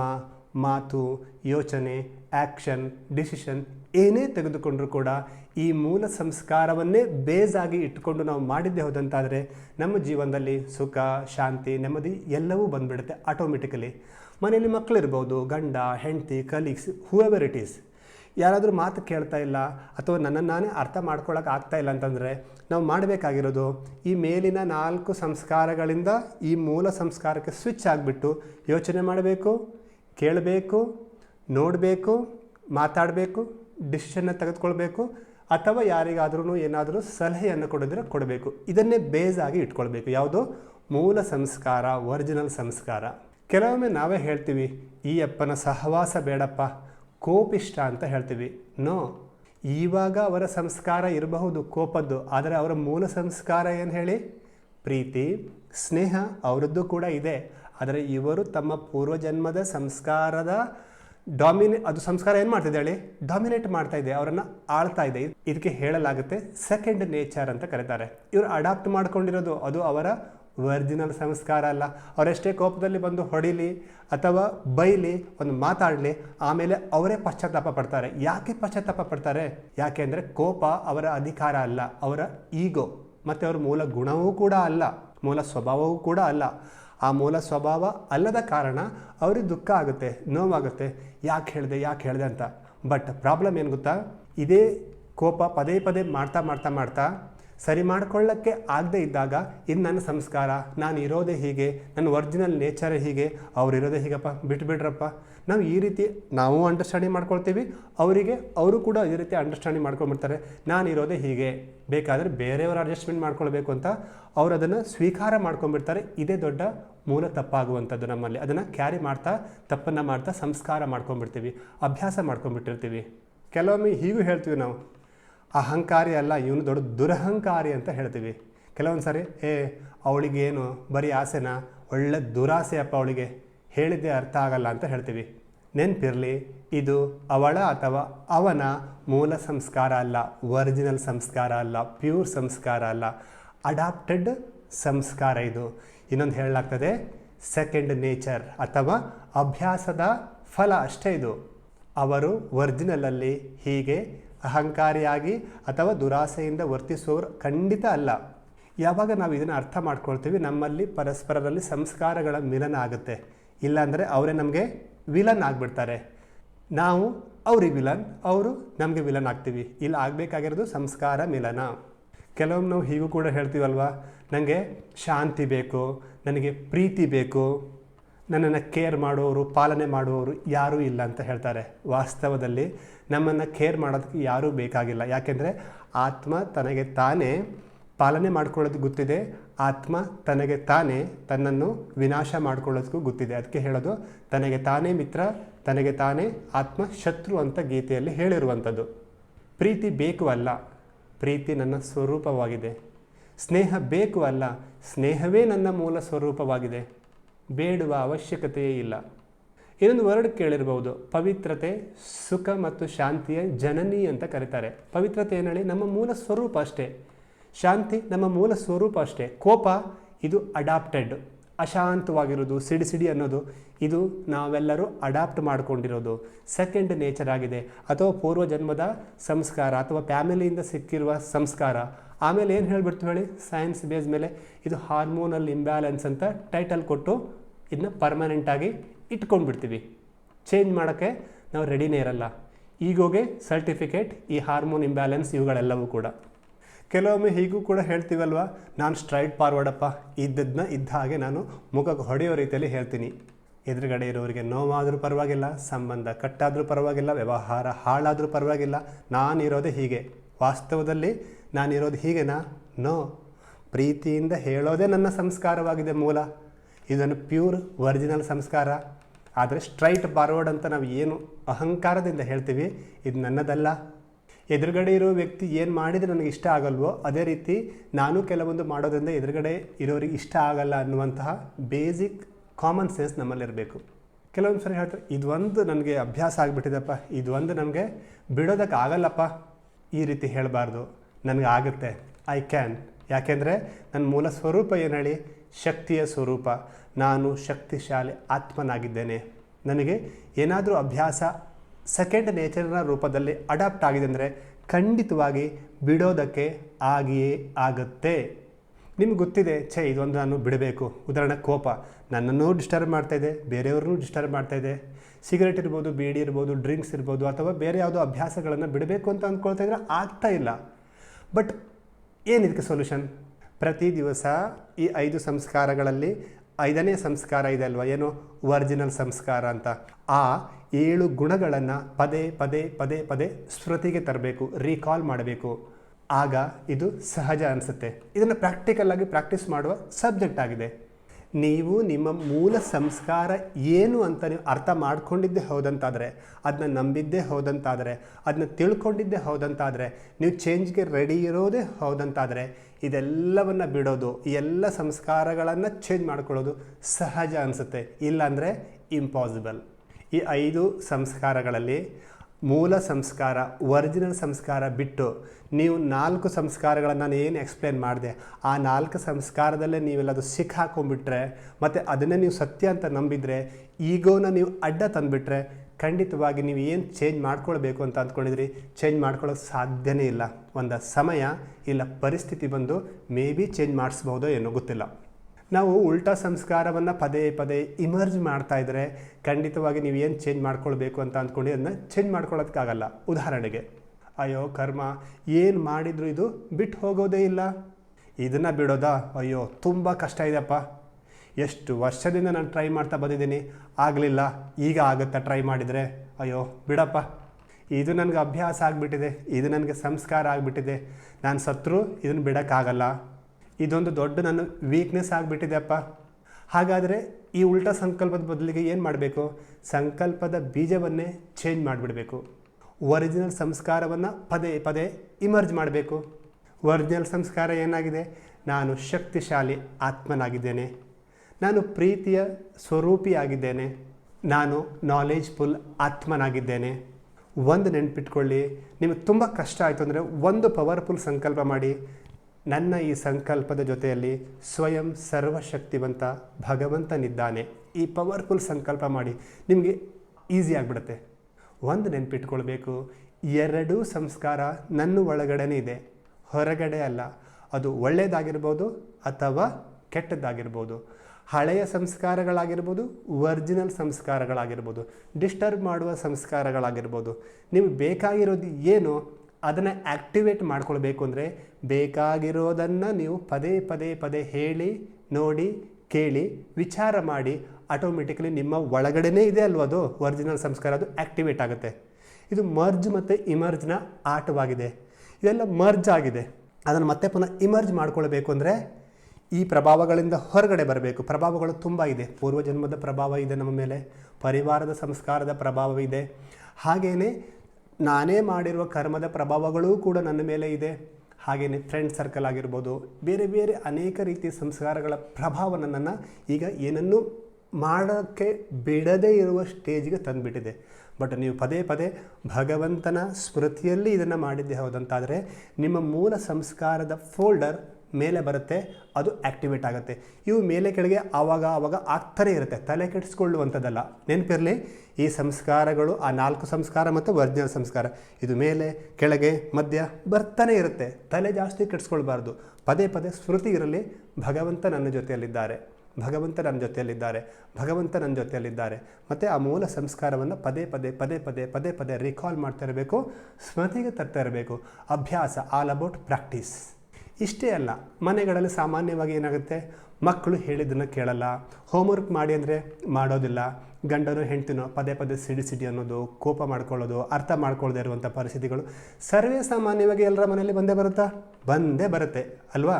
ಮಾತು, ಯೋಚನೆ ಆ್ಯಕ್ಷನ್ ಡಿಸಿಷನ್ ಏನೇ ತೆಗೆದುಕೊಂಡರೂ ಕೂಡ ಈ ಮೂಲ ಸಂಸ್ಕಾರವನ್ನೇ ಬೇಸಾಗಿ ಇಟ್ಟುಕೊಂಡು ನಾವು ಮಾಡಿದ್ದೇ ಹೋದಂತಾದರೆ ನಮ್ಮ ಜೀವನದಲ್ಲಿ ಸುಖ, ಶಾಂತಿ, ನೆಮ್ಮದಿ ಎಲ್ಲವೂ ಬಂದುಬಿಡುತ್ತೆ ಆಟೋಮೆಟಿಕಲಿ. ಮನೆಯಲ್ಲಿ ಮಕ್ಕಳಿರ್ಬೋದು ಗಂಡ, ಹೆಂಡತಿ, ಕಲೀಗ್ಸ್ ಹೂಎವರ್ ಇಟ್ ಈಸ್ ಯಾರಾದರೂ ಮಾತು ಕೇಳ್ತಾ ಇಲ್ಲ ಅಥವಾ ನನ್ನನ್ನು ನಾನೇ ಅರ್ಥ ಮಾಡ್ಕೊಳ್ಳೋಕೆ ಆಗ್ತಾ ಇಲ್ಲ ಅಂತಂದರೆ ನಾವು ಮಾಡಬೇಕಾಗಿರೋದು ಈ ಮೇಲಿನ ನಾಲ್ಕು ಸಂಸ್ಕಾರಗಳಿಂದ ಈ ಮೂಲ ಸಂಸ್ಕಾರಕ್ಕೆ ಸ್ವಿಚ್ ಆಗಿಬಿಟ್ಟು ಯೋಚನೆ ಮಾಡಬೇಕು, ಕೇಳಬೇಕು, ನೋಡಬೇಕು, ಮಾತಾಡಬೇಕು ಡಿಸಿಷನ್ನ ತೆಗೆದುಕೊಳ್ಬೇಕು, ಅಥವಾ ಯಾರಿಗಾದ್ರೂ ಏನಾದರೂ ಸಲಹೆಯನ್ನು ಕೊಡಿದ್ರೆ ಕೊಡಬೇಕು. ಇದನ್ನೇ ಬೇಸ್ ಆಗಿ ಇಟ್ಕೊಳ್ಬೇಕು. ಯಾವುದು? ಮೂಲ ಸಂಸ್ಕಾರ ಒರಿಜಿನಲ್ ಸಂಸ್ಕಾರ. ಕೆಲವೊಮ್ಮೆ ನಾವೇ ಹೇಳ್ತೀವಿ, ಈ ಅಪ್ಪನ ಸಹವಾಸ ಬೇಡಪ್ಪ. ಕೋಪಿಷ್ಟ ಅಂತ ಹೇಳ್ತೀವಿ. ನೋ, ಇವಾಗ ಅವರ ಸಂಸ್ಕಾರ ಇರಬಹುದು, ಕೋಪದ್ದು. ಆದರೆ ಅವರ ಮೂಲ ಸಂಸ್ಕಾರ ಏನು ಹೇಳಿ? ಪ್ರೀತಿ, ಸ್ನೇಹ, ಅವರದ್ದು ಕೂಡ ಇದೆ. ಆದರೆ ಇವರು ತಮ್ಮ ಪೂರ್ವಜನ್ಮದ ಸಂಸ್ಕಾರದ ಡಾಮಿನೇ, ಅದು ಸಂಸ್ಕಾರ ಏನು ಮಾಡ್ತಿದೆ ಹೇಳಿ? ಡಾಮಿನೇಟ್ ಮಾಡ್ತಾ ಇದೆ, ಅವರನ್ನು ಆಳ್ತಾ ಇದೆ. ಇದಕ್ಕೆ ಹೇಳಲಾಗುತ್ತೆ ಸೆಕೆಂಡ್ ನೇಚರ್ ಅಂತ ಕರೀತಾರೆ. ಇವರು ಅಡಾಪ್ಟ್ ಮಾಡ್ಕೊಂಡಿರೋದು ಅದು ಅವರ ಒರಿಜಿನಲ್ ಸಂಸ್ಕಾರ ಅಲ್ಲ. ಅವರೆಷ್ಟೇ ಕೋಪದಲ್ಲಿ ಬಂದು ಹೊಡಿಲಿ ಅಥವಾ ಬೈಲಿ, ಒಂದು ಮಾತಾಡಲಿ, ಆಮೇಲೆ ಅವರೇ ಪಶ್ಚಾತ್ತಾಪ ಪಡ್ತಾರೆ. ಯಾಕೆ ಪಶ್ಚಾತ್ತಾಪ ಪಡ್ತಾರೆ? ಯಾಕೆ ಅಂದರೆ ಕೋಪ ಅವರ ಅಧಿಕಾರ ಅಲ್ಲ, ಅವರ ಈಗೋ ಮತ್ತು ಅವರ ಮೂಲ ಗುಣವೂ ಕೂಡ ಅಲ್ಲ, ಮೂಲ ಸ್ವಭಾವವೂ ಕೂಡ ಅಲ್ಲ. ಆ ಮೂಲ ಸ್ವಭಾವ ಅಲ್ಲದ ಕಾರಣ ಅವ್ರಿಗೆ ದುಃಖ ಆಗುತ್ತೆ, ನೋವಾಗುತ್ತೆ. ಯಾಕೆ ಹೇಳಿದೆ ಯಾಕೆ ಹೇಳಿದೆ ಅಂತ. ಬಟ್ ಪ್ರಾಬ್ಲಮ್ ಏನು ಗೊತ್ತಾ? ಇದೇ ಕೋಪ ಪದೇ ಪದೇ ಮಾಡ್ತಾ ಮಾಡ್ತಾ ಮಾಡ್ತಾ ಸರಿ ಮಾಡ್ಕೊಳ್ಳೋಕ್ಕೆ ಆಗದೆ ಇದ್ದಾಗ, ಇದು ನನ್ನ ಸಂಸ್ಕಾರ, ನಾನು ಇರೋದೇ ಹೀಗೆ, ನನ್ನ ಒರಿಜಿನಲ್ ನೇಚರ್ ಹೀಗೆ, ಅವ್ರು ಇರೋದೇ ಹೀಗಪ್ಪ, ಬಿಟ್ಬಿಡ್ರಪ್ಪ. ನಾವು ಈ ರೀತಿ, ನಾವು ಅಂಡರ್ಸ್ಟ್ಯಾಂಡಿಂಗ್ ಮಾಡ್ಕೊಳ್ತೀವಿ, ಅವರಿಗೆ ಅವರು ಕೂಡ ಈ ರೀತಿ ಅಂಡರ್ಸ್ಟ್ಯಾಂಡಿಂಗ್ ಮಾಡ್ಕೊಂಡ್ಬಿಡ್ತಾರೆ. ನಾನು ಇರೋದೇ ಹೀಗೆ, ಬೇಕಾದರೆ ಬೇರೆಯವರು ಅಡ್ಜಸ್ಟ್ಮೆಂಟ್ ಮಾಡ್ಕೊಳ್ಬೇಕು ಅಂತ ಅವರು ಅದನ್ನು ಸ್ವೀಕಾರ ಮಾಡ್ಕೊಂಡ್ಬಿಡ್ತಾರೆ. ಇದೇ ದೊಡ್ಡ ಮೂಲ ತಪ್ಪಾಗುವಂಥದ್ದು ನಮ್ಮಲ್ಲಿ. ಅದನ್ನು ಕ್ಯಾರಿ ಮಾಡ್ತಾ, ತಪ್ಪನ್ನು ಮಾಡ್ತಾ, ಸಂಸ್ಕಾರ ಮಾಡ್ಕೊಂಡ್ಬಿಡ್ತೀವಿ, ಅಭ್ಯಾಸ ಮಾಡ್ಕೊಂಡ್ಬಿಟ್ಟಿರ್ತೀವಿ. ಕೆಲವೊಮ್ಮೆ ಹೀಗೂ ಹೇಳ್ತೀವಿ ನಾವು. ಅಹಂಕಾರಿ ಅಲ್ಲ, ಇವನು ದೊಡ್ಡ ದುರಹಂಕಾರಿ ಅಂತ ಹೇಳ್ತೀವಿ. ಕೆಲವೊಂದು ಸಾರಿ, ಏ, ಅವಳಿಗೇನು ಬರೀ ಆಸೆನಾ? ಒಳ್ಳೆ ದುರಾಸೆ ಅಪ್ಪ ಅವಳಿಗೆ. ಹೇಳಿದ್ದೆ ಅರ್ಥ ಆಗಲ್ಲ ಅಂತ ಹೇಳ್ತೀವಿ. ನೆನಪಿರಲಿ, ಇದು ಅವಳ ಅಥವಾ ಅವನ ಮೂಲ ಸಂಸ್ಕಾರ ಅಲ್ಲ, ಒರಿಜಿನಲ್ ಸಂಸ್ಕಾರ ಅಲ್ಲ, ಪ್ಯೂರ್ ಸಂಸ್ಕಾರ ಅಲ್ಲ, ಅಡಾಪ್ಟೆಡ್ ಸಂಸ್ಕಾರ ಇದು. ಇನ್ನೊಂದು ಹೇಳಲಾಗ್ತದೆ, ಸೆಕೆಂಡ್ ನೇಚರ್ ಅಥವಾ ಅಭ್ಯಾಸದ ಫಲ ಅಷ್ಟೇ ಇದು. ಅವರು ಒರಿಜಿನಲಲ್ಲಿ ಹೀಗೆ ಅಹಂಕಾರಿಯಾಗಿ ಅಥವಾ ದುರಾಸೆಯಿಂದ ವರ್ತಿಸುವವರು ಖಂಡಿತ ಅಲ್ಲ. ಯಾವಾಗ ನಾವು ಇದನ್ನು ಅರ್ಥ ಮಾಡ್ಕೊಳ್ತೀವಿ, ನಮ್ಮಲ್ಲಿ ಪರಸ್ಪರರಲ್ಲಿ ಸಂಸ್ಕಾರಗಳ ಮಿಲನ ಆಗುತ್ತೆ. ಇಲ್ಲಾಂದರೆ ಅವರೇ ನಮಗೆ ವಿಲನ್ ಆಗಿಬಿಡ್ತಾರೆ. ನಾವು ಅವ್ರಿಗೆ ವಿಲನ್, ಅವರು ನಮಗೆ ವಿಲನ್ ಆಗ್ತೀವಿ. ಇಲ್ಲಿ, ಆಗಬೇಕಾಗಿರೋದು ಸಂಸ್ಕಾರ ಮಿಲನ. ಕೆಲವೊಮ್ಮೆ ನಾವು ಹೀಗೂ ಕೂಡ ಹೇಳ್ತೀವಲ್ವಾ ನನಗೆ ಶಾಂತಿ ಬೇಕು, ನನಗೆ ಪ್ರೀತಿ ಬೇಕು ನನ್ನನ್ನು ಕೇರ್ ಮಾಡುವವರು ಪಾಲನೆ ಮಾಡುವವರು ಯಾರೂ ಇಲ್ಲ ಅಂತ ಹೇಳ್ತಾರೆ. ವಾಸ್ತವದಲ್ಲಿ ನಮ್ಮನ್ನು ಕೇರ್ ಮಾಡೋದಕ್ಕೆ ಯಾರೂ ಬೇಕಾಗಿಲ್ಲ. ಯಾಕೆಂದರೆ ಆತ್ಮ ತನಗೆ ತಾನೇ ಪಾಲನೆ ಮಾಡ್ಕೊಳ್ಳೋದು ಗೊತ್ತಿದೆ. ಆತ್ಮ ತನಗೆ ತಾನೇ ತನ್ನನ್ನು ವಿನಾಶ ಮಾಡ್ಕೊಳ್ಳೋದಕ್ಕೂ ಗೊತ್ತಿದೆ. ಅದಕ್ಕೆ ಹೇಳೋದು, ತನಗೆ ತಾನೇ ಮಿತ್ರ, ತನಗೆ ತಾನೇ ಆತ್ಮ ಶತ್ರು ಅಂತ ಗೀತೆಯಲ್ಲಿ ಹೇಳಿರುವಂಥದ್ದು. ಪ್ರೀತಿ ಬೇಕು ಅಲ್ಲ, ಪ್ರೀತಿ ನನ್ನ ಸ್ವರೂಪವಾಗಿದೆ. ಸ್ನೇಹ ಬೇಕು ಅಲ್ಲ, ಸ್ನೇಹವೇ ನನ್ನ ಮೂಲ ಸ್ವರೂಪವಾಗಿದೆ. ಬೇಡುವ ಅವಶ್ಯಕತೆಯೇ ಇಲ್ಲ. ಇನ್ನೊಂದು ವರ್ಡ್ ಕೇಳಿರ್ಬೋದು, ಪವಿತ್ರತೆ, ಸುಖ ಮತ್ತು ಶಾಂತಿಯ ಜನನಿ ಅಂತ ಕರೀತಾರೆ. ಪವಿತ್ರತೆ ಏನೇಳಿ ನಮ್ಮ ಮೂಲ ಸ್ವರೂಪ ಅಷ್ಟೇ. ಶಾಂತಿ ನಮ್ಮ ಮೂಲ ಸ್ವರೂಪ ಅಷ್ಟೇ. ಕೋಪ, ಇದು ಅಡಾಪ್ಟೆಡ್ ಅಶಾಂತವಾಗಿರೋದು ಸಿಡಿ ಸಿಡಿ ಅನ್ನೋದು, ಇದು ನಾವೆಲ್ಲರೂ ಅಡಾಪ್ಟ್ ಮಾಡಿಕೊಂಡಿರೋದು. ಸೆಕೆಂಡ್ ನೇಚರ್ ಆಗಿದೆ. ಅಥವಾ ಪೂರ್ವ ಜನ್ಮದ ಸಂಸ್ಕಾರ, ಅಥವಾ ಫ್ಯಾಮಿಲಿಯಿಂದ ಸಿಕ್ಕಿರುವ ಸಂಸ್ಕಾರ. ಆಮೇಲೆ ಏನು ಹೇಳಿಬಿಡ್ತೀವಿ ಹೇಳಿ? ಸೈನ್ಸ್ ಬೇಸ್ ಮೇಲೆ ಇದು ಹಾರ್ಮೋನಲ್ ಇಂಬ್ಯಾಲೆನ್ಸ್ ಅಂತ ಟೈಟಲ್ ಕೊಟ್ಟು ಇದನ್ನ ಪರ್ಮನೆಂಟಾಗಿ ಇಟ್ಕೊಂಡ್ಬಿಡ್ತೀವಿ. ಚೇಂಜ್ ಮಾಡೋಕ್ಕೆ ನಾವು ರೆಡಿನೇ ಇರಲ್ಲ. ಈಗೋಗೆ ಸರ್ಟಿಫಿಕೇಟ್ ಈ ಹಾರ್ಮೋನ್ ಇಂಬ್ಯಾಲೆನ್ಸ್ ಇವುಗಳೆಲ್ಲವೂ ಕೂಡ. ಕೆಲವೊಮ್ಮೆ ಹೀಗೂ ಕೂಡ ಹೇಳ್ತೀವಲ್ವ? ನಾನು ಸ್ಟ್ರೈಟ್ ಫಾರ್ವರ್ಡಪ್ಪ ಇದ್ದದನ್ನ ಇದ್ದ ಹಾಗೆ ನಾನು ಮುಖಕ್ಕೆ ಹೊಡೆಯೋ ರೀತಿಯಲ್ಲಿ ಹೇಳ್ತೀನಿ. ಎದುರುಗಡೆ ಇರೋರಿಗೆ ನೋವಾದರೂ ಪರವಾಗಿಲ್ಲ, ಸಂಬಂಧ ಕಟ್ಟಾದರೂ ಪರವಾಗಿಲ್ಲ, ವ್ಯವಹಾರ ಹಾಳಾದರೂ ಪರವಾಗಿಲ್ಲ. ನಾನಿರೋದೇ ಹೀಗೆ. ವಾಸ್ತವದಲ್ಲಿ ನಾನಿರೋದು ಹೀಗೆನಾ? ನೋ ಪ್ರೀತಿಯಿಂದ ಹೇಳೋದೇ ನನ್ನ ಸಂಸ್ಕಾರವಾಗಿದೆ ಮೂಲ. ಇದನ್ನು ಪ್ಯೂರ್ ಒರಿಜಿನಲ್ ಸಂಸ್ಕಾರ. ಆದರೆ ಸ್ಟ್ರೈಟ್ ಫಾರ್ವರ್ಡ್ ಅಂತ ನಾವು ಏನು ಅಹಂಕಾರದಿಂದ ಹೇಳ್ತೀವಿ, ಇದು ನನ್ನದಲ್ಲ. ಎದುರುಗಡೆ ಇರೋ ವ್ಯಕ್ತಿ ಏನು ಮಾಡಿದರೆ ನನಗೆ ಇಷ್ಟ ಆಗಲ್ವೋ, ಅದೇ ರೀತಿ ನಾನು ಕೆಲವೊಂದು ಮಾಡೋದ್ರಿಂದ ಎದುರುಗಡೆ ಇರೋರಿಗೆ ಇಷ್ಟ ಆಗಲ್ಲ ಅನ್ನುವಂತಹ ಬೇಸಿಕ್ ಕಾಮನ್ ಸೆನ್ಸ್ ನಮ್ಮಲ್ಲಿರಬೇಕು. ಕೆಲವೊಂದು ಸರಿ ಹೇಳ್ತಾರೆ ಇದೊಂದು ನನಗೆ ಅಭ್ಯಾಸ ಆಗಿಬಿಟ್ಟಿದೆಪ್ಪ ಇದೊಂದು ನನಗೆ ಬಿಡೋದಕ್ಕೆ ಆಗಲ್ಲಪ್ಪ. ಈ ರೀತಿ ಹೇಳಬಾರ್ದು. ನನಗೆ ಆಗುತ್ತೆ. ಐ ಕ್ಯಾನ್ ಯಾಕೆಂದರೆ ನನ್ನ ಮೂಲ ಸ್ವರೂಪ ಏನು ಹೇಳಿ? ಶಕ್ತಿಯ ಸ್ವರೂಪ. ನಾನು ಶಕ್ತಿಶಾಲಿ ಆತ್ಮನಾಗಿದ್ದೇನೆ. ನನಗೆ ಏನಾದರೂ ಅಭ್ಯಾಸ ಸೆಕೆಂಡ್ ನೇಚರ್ನ ರೂಪದಲ್ಲಿ ಅಡಾಪ್ಟ್ ಆಗಿದೆ ಅಂದರೆ ಖಂಡಿತವಾಗಿ ಬಿಡೋದಕ್ಕೆ ಆಗಿಯೇ ಆಗುತ್ತೆ. ನಿಮ್ಗೆ ಗೊತ್ತಿದೆ, ಛೇ, ಇದೊಂದು ನಾನು ಬಿಡಬೇಕು. ಉದಾಹರಣೆ, ಕೋಪ. ನನ್ನನ್ನು ಡಿಸ್ಟರ್ಬ್ ಮಾಡ್ತಾ ಇದೆ, ಬೇರೆಯವ್ರನ್ನೂ ಡಿಸ್ಟರ್ಬ್ ಮಾಡ್ತಾ ಇದೆ. ಸಿಗರೇಟ್ ಇರ್ಬೋದು, ಬೀಡಿ ಇರ್ಬೋದು ಡ್ರಿಂಕ್ಸ್ ಇರ್ಬೋದು, ಅಥವಾ ಬೇರೆ ಯಾವುದೋ ಅಭ್ಯಾಸಗಳನ್ನು ಬಿಡಬೇಕು ಅಂತ ಅಂದ್ಕೊಳ್ತಾ ಇದ್ರೆ ಆಗ್ತಾ ಇಲ್ಲ. ಬಟ್ ಏನಿದಕ್ಕೆ ಸೊಲ್ಯೂಷನ್ ಪ್ರತಿ ದಿವಸ ಈ ಐದು ಸಂಸ್ಕಾರಗಳಲ್ಲಿ ಐದನೇ ಸಂಸ್ಕಾರ ಇದೆ ಅಲ್ವಾ? ಏನು? ಒರಿಜಿನಲ್ ಸಂಸ್ಕಾರ ಅಂತ. ಆ ಏಳು ಗುಣಗಳನ್ನು ಪದೇ ಪದೇ ಪದೇ ಪದೇ ಸ್ಮೃತಿಗೆ ತರಬೇಕು ರೀಕಾಲ್ ಮಾಡಬೇಕು. ಆಗ ಇದು ಸಹಜ ಅನಿಸುತ್ತೆ. ಇದನ್ನು ಪ್ರಾಕ್ಟಿಕಲ್ ಆಗಿ ಪ್ರಾಕ್ಟೀಸ್ ಮಾಡುವ ಸಬ್ಜೆಕ್ಟ್ ಆಗಿದೆ. ನೀವು ನಿಮ್ಮ ಮೂಲ ಸಂಸ್ಕಾರ ಏನು ಅಂತ ನೀವು ಅರ್ಥ ಮಾಡ್ಕೊಂಡಿದ್ದೇ ಹೌದಂತಾದರೆ ಅದನ್ನ ನಂಬಿದ್ದೇ ಹೌದಂತಾದರೆ ಅದನ್ನ ತಿಳ್ಕೊಂಡಿದ್ದೇ ಹೌದಂತಾದರೆ, ನೀವು ಚೇಂಜ್ಗೆ ರೆಡಿ ಇರೋದೇ ಹೌದಂತಾದರೆ, ಇದೆಲ್ಲವನ್ನು ಬಿಡೋದು ಎಲ್ಲ ಸಂಸ್ಕಾರಗಳನ್ನು ಚೇಂಜ್ ಮಾಡ್ಕೊಳ್ಳೋದು ಸಹಜ ಅನಿಸುತ್ತೆ. ಇಲ್ಲಾಂದರೆ ಇಂಪಾಸಿಬಲ್ ಈ ಐದು ಸಂಸ್ಕಾರಗಳಲ್ಲಿ ಮೂಲ ಸಂಸ್ಕಾರ ಒರಿಜಿನಲ್ ಸಂಸ್ಕಾರ ಬಿಟ್ಟು ನೀವು ನಾಲ್ಕು ಸಂಸ್ಕಾರಗಳನ್ನು ನಾನು ಏನು ಎಕ್ಸ್ಪ್ಲೇನ್ ಮಾಡಿದೆ, ಆ ನಾಲ್ಕು ಸಂಸ್ಕಾರದಲ್ಲೇ ನೀವೆಲ್ಲದು ಸಿಕ್ಕಾಕೊಂಡ್ಬಿಟ್ರೆ ಮತ್ತು ಅದನ್ನೇ ನೀವು ಸತ್ಯ ಅಂತ ನಂಬಿದರೆ, ಈಗೋನ ನೀವು ಅಡ್ಡ ತಂದುಬಿಟ್ರೆ ಖಂಡಿತವಾಗಿ ನೀವು ಏನು ಚೇಂಜ್ ಮಾಡ್ಕೊಳ್ಬೇಕು ಅಂತ ಅಂದ್ಕೊಂಡಿದ್ರಿ ಚೇಂಜ್ ಮಾಡ್ಕೊಳ್ಳೋಕೆ ಸಾಧ್ಯನೇ ಇಲ್ಲ. ಒಂದು ಸಮಯ ಇಲ್ಲ, ಪರಿಸ್ಥಿತಿ ಬಂದು ಮೇ ಬಿ ಚೇಂಜ್ ಮಾಡಿಸ್ಬೋದೋ ಏನೋ ಗೊತ್ತಿಲ್ಲ. ನಾವು ಉಲ್ಟಾ ಸಂಸ್ಕಾರವನ್ನು ಪದೇ ಪದೇ ಇಮರ್ಜ್ ಮಾಡ್ತಾ ಇದ್ದರೆ ಖಂಡಿತವಾಗಿ ಏನು ಚೇಂಜ್ ಮಾಡ್ಕೊಳ್ಬೇಕು ಅಂತ ಅಂದ್ಕೊಂಡು ಅದನ್ನ ಚೇಂಜ್ ಮಾಡ್ಕೊಳ್ಳೋದಕ್ಕಾಗಲ್ಲ ಉದಾಹರಣೆಗೆ, ಅಯ್ಯೋ ಕರ್ಮ, ಏನು ಮಾಡಿದ್ರು ಇದು ಬಿಟ್ಟು ಹೋಗೋದೇ ಇಲ್ಲ. ಇದನ್ನು ಬಿಡೋದಾ? ಅಯ್ಯೋ ತುಂಬ ಕಷ್ಟ ಇದೆಯಪ್ಪ. ಎಷ್ಟು ವರ್ಷದಿಂದ ನಾನು ಟ್ರೈ ಮಾಡ್ತಾ ಬಂದಿದ್ದೀನಿ. ಆಗಲಿಲ್ಲ, ಈಗ ಆಗುತ್ತಾ ಟ್ರೈ ಮಾಡಿದರೆ? ಅಯ್ಯೋ ಬಿಡಪ್ಪ. ಇದು ನನಗೆ ಅಭ್ಯಾಸ ಆಗಿಬಿಟ್ಟಿದೆ, ಇದು ನನಗೆ ಸಂಸ್ಕಾರ ಆಗಿಬಿಟ್ಟಿದೆ. ನಾನು ಸತ್ರು, ಇದನ್ನು ಬಿಡೋಕ್ಕಾಗಲ್ಲ. ಇದೊಂದು ದೊಡ್ಡ ನನ್ನ ವೀಕ್ನೆಸ್ ಆಗಿಬಿಟ್ಟಿದೆಯಪ್ಪ. ಹಾಗಾದರೆ ಈ ಉಲ್ಟಾ ಸಂಕಲ್ಪದ ಬದಲಿಗೆ ಏನು ಮಾಡಬೇಕು? ಸಂಕಲ್ಪದ ಬೀಜವನ್ನೇ ಚೇಂಜ್ ಮಾಡಿಬಿಡಬೇಕು. ಒರಿಜಿನಲ್ ಸಂಸ್ಕಾರವನ್ನು ಪದೇ ಪದೇ ಇಮರ್ಜ್ ಮಾಡಬೇಕು. ಒರಿಜಿನಲ್ ಸಂಸ್ಕಾರ ಏನಾಗಿದೆ? ನಾನು ಶಕ್ತಿಶಾಲಿ ಆತ್ಮನಾಗಿದ್ದೇನೆ. ನಾನು ಪ್ರೀತಿಯ ಸ್ವರೂಪಿಯಾಗಿದ್ದೇನೆ ನಾನು ನಾಲೆಜ್ಫುಲ್ ಆತ್ಮನಾಗಿದ್ದೇನೆ. ಒಂದು ನೆನ್ಪಿಟ್ಕೊಳ್ಳಿ, ನಿಮಗೆ ತುಂಬ ಕಷ್ಟ ಆಯಿತು ಅಂದರೆ ಒಂದು ಪವರ್ಫುಲ್ ಸಂಕಲ್ಪ ಮಾಡಿ. ನನ್ನ ಈ ಸಂಕಲ್ಪದ ಜೊತೆಯಲ್ಲಿ ಸ್ವಯಂ ಸರ್ವಶಕ್ತಿವಂತ ಭಗವಂತನಿದ್ದಾನೆ. ಈ ಪವರ್ಫುಲ್ ಸಂಕಲ್ಪ ಮಾಡಿ ನಿಮಗೆ ಈಸಿ ಆಗಿಬಿಡುತ್ತೆ. ಒಂದು ನೆನಪಿಟ್ಕೊಳ್ಬೇಕು, ಎರಡೂ ಸಂಸ್ಕಾರ ನನ್ನ ಒಳಗಡೆನೇ ಇದೆ. ಹೊರಗಡೆ ಅಲ್ಲ, ಅದು ಒಳ್ಳೆಯದಾಗಿರ್ಬೋದು ಅಥವಾ ಕೆಟ್ಟದ್ದಾಗಿರ್ಬೋದು. ಹಳೆಯ ಸಂಸ್ಕಾರಗಳಾಗಿರ್ಬೋದು ಒರಿಜಿನಲ್ ಸಂಸ್ಕಾರಗಳಾಗಿರ್ಬೋದು ಡಿಸ್ಟರ್ಬ್ ಮಾಡುವ ಸಂಸ್ಕಾರಗಳಾಗಿರ್ಬೋದು. ನಿಮಗೆ ಬೇಕಾಗಿರೋದು ಏನು? ಅದನ್ನು ಆ್ಯಕ್ಟಿವೇಟ್ ಮಾಡ್ಕೊಳ್ಬೇಕು ಅಂದರೆ ಬೇಕಾಗಿರೋದನ್ನು ನೀವು ಪದೇ ಪದೇ ಪದೇ ಹೇಳಿ, ನೋಡಿ, ಕೇಳಿ, ವಿಚಾರ ಮಾಡಿ ಆಟೋಮೆಟಿಕಲಿ ನಿಮ್ಮ ಒಳಗಡೆನೇ ಇದೆ ಅಲ್ವ ಅದು? ಒರಿಜಿನಲ್ ಸಂಸ್ಕಾರ ಅದು ಆ್ಯಕ್ಟಿವೇಟ್ ಆಗುತ್ತೆ. ಇದು ಮರ್ಜ್ ಮತ್ತು ಇಮರ್ಜ್ನ ಆಟವಾಗಿದೆ. ಇದೆಲ್ಲ ಮರ್ಜ್ ಆಗಿದೆ. ಅದನ್ನು ಮತ್ತೆ ಪುನಃ ಇಮರ್ಜ್ ಮಾಡ್ಕೊಳ್ಬೇಕು ಅಂದರೆ ಈ ಪ್ರಭಾವಗಳಿಂದ ಹೊರಗಡೆ ಬರಬೇಕು. ಪ್ರಭಾವಗಳು ತುಂಬ ಇದೆ. ಪೂರ್ವಜನ್ಮದ ಪ್ರಭಾವ ಇದೆ ನಮ್ಮ ಮೇಲೆ. ಪರಿವಾರದ ಸಂಸ್ಕಾರದ ಪ್ರಭಾವವಿದೆ ಹಾಗೆಯೇ ನಾನೇ ಮಾಡಿರುವ ಕರ್ಮದ ಪ್ರಭಾವಗಳೂ ಕೂಡ ನನ್ನ ಮೇಲೆ ಇದೆ. ಹಾಗೆಯೇ ಫ್ರೆಂಡ್ ಸರ್ಕಲ್ ಆಗಿರ್ಬೋದು, ಬೇರೆ ಬೇರೆ ಅನೇಕ ರೀತಿಯ ಸಂಸ್ಕಾರಗಳ ಪ್ರಭಾವ ನನ್ನನ್ನು ಈಗ ಏನನ್ನೂ ಮಾಡೋಕ್ಕೆ ಬಿಡದೇ ಇರುವ ಸ್ಟೇಜ್ಗೆ ತಂದುಬಿಟ್ಟಿದೆ. ಬಟ್ ನೀವು ಪದೇ ಪದೇ ಭಗವಂತನ ಸ್ಮೃತಿಯಲ್ಲಿ ಇದನ್ನು ಮಾಡಿದ್ದೆ ಹೌದಂತಾದರೆ ನಿಮ್ಮ ಮೂಲ ಸಂಸ್ಕಾರದ ಫೋಲ್ಡರ್ ಮೇಲೆ ಬರುತ್ತೆ, ಅದು ಆ್ಯಕ್ಟಿವೇಟ್ ಆಗುತ್ತೆ. ಇವು ಮೇಲೆ ಕೆಳಗೆ ಆವಾಗ ಆವಾಗ ಆಗ್ತಾನೆ ಇರುತ್ತೆ, ತಲೆ ಕೆಡಿಸ್ಕೊಳ್ಳುವಂಥದ್ದಲ್ಲ. ನೆನಪಿರಲಿ, ಈ ಸಂಸ್ಕಾರಗಳು, ಆ ನಾಲ್ಕು ಸಂಸ್ಕಾರ ಮತ್ತು ಒರಿಜಿನಲ್ ಸಂಸ್ಕಾರ, ಇದು ಮೇಲೆ, ಕೆಳಗೆ, ಮಧ್ಯ ಬರ್ತಾನೆ ಇರುತ್ತೆ. ತಲೆ ಜಾಸ್ತಿ ಕೆಡಿಸ್ಕೊಳ್ಬಾರ್ದು. ಪದೇ ಪದೇ ಸ್ಮೃತಿ ಇರಲಿ, ಭಗವಂತ ನನ್ನ ಜೊತೆಯಲ್ಲಿದ್ದಾರೆ. ಭಗವಂತ ನನ್ನ ಜೊತೆಯಲ್ಲಿದ್ದಾರೆ. ಭಗವಂತ ನನ್ನ ಜೊತೆಯಲ್ಲಿದ್ದಾರೆ. ಮತ್ತು ಆ ಮೂಲ ಸಂಸ್ಕಾರವನ್ನು ಪದೇ ಪದೇ ಪದೇ ಪದೇ ಪದೇ ಪದೇ ರಿಕಾಲ್ ಮಾಡ್ತಾ ಇರಬೇಕು. ಸ್ಮೃತಿಗೆ ತರ್ತಾ ಇರಬೇಕು. ಅಭ್ಯಾಸ ಆಲ್ ಅಬೌಟ್ ಪ್ರಾಕ್ಟೀಸ್ ಇಷ್ಟೇ ಅಲ್ಲ, ಮನೆಗಳಲ್ಲಿ ಸಾಮಾನ್ಯವಾಗಿ ಏನಾಗುತ್ತೆ? ಮಕ್ಕಳು ಹೇಳಿದ್ದನ್ನು ಕೇಳಲ್ಲ. ಹೋಮ್ವರ್ಕ್ ಮಾಡಿ ಅಂದರೆ ಮಾಡೋದಿಲ್ಲ. ಗಂಡನೋ, ಹೆಂಡ್ತಿನೋ ಪದೇ ಪದೇ ಸಿಡಿ ಸಿಡಿ ಅನ್ನೋದು, ಕೋಪ ಮಾಡ್ಕೊಳ್ಳೋದು, ಅರ್ಥ ಮಾಡ್ಕೊಳ್ಳದೆ ಇರುವಂಥ ಪರಿಸ್ಥಿತಿಗಳು ಸರ್ವೇ ಸಾಮಾನ್ಯವಾಗಿ ಎಲ್ಲರ ಮನೆಯಲ್ಲಿ ಬಂದೇ ಬರುತ್ತಾ? ಬಂದೇ ಬರುತ್ತೆ, ಅಲ್ವಾ?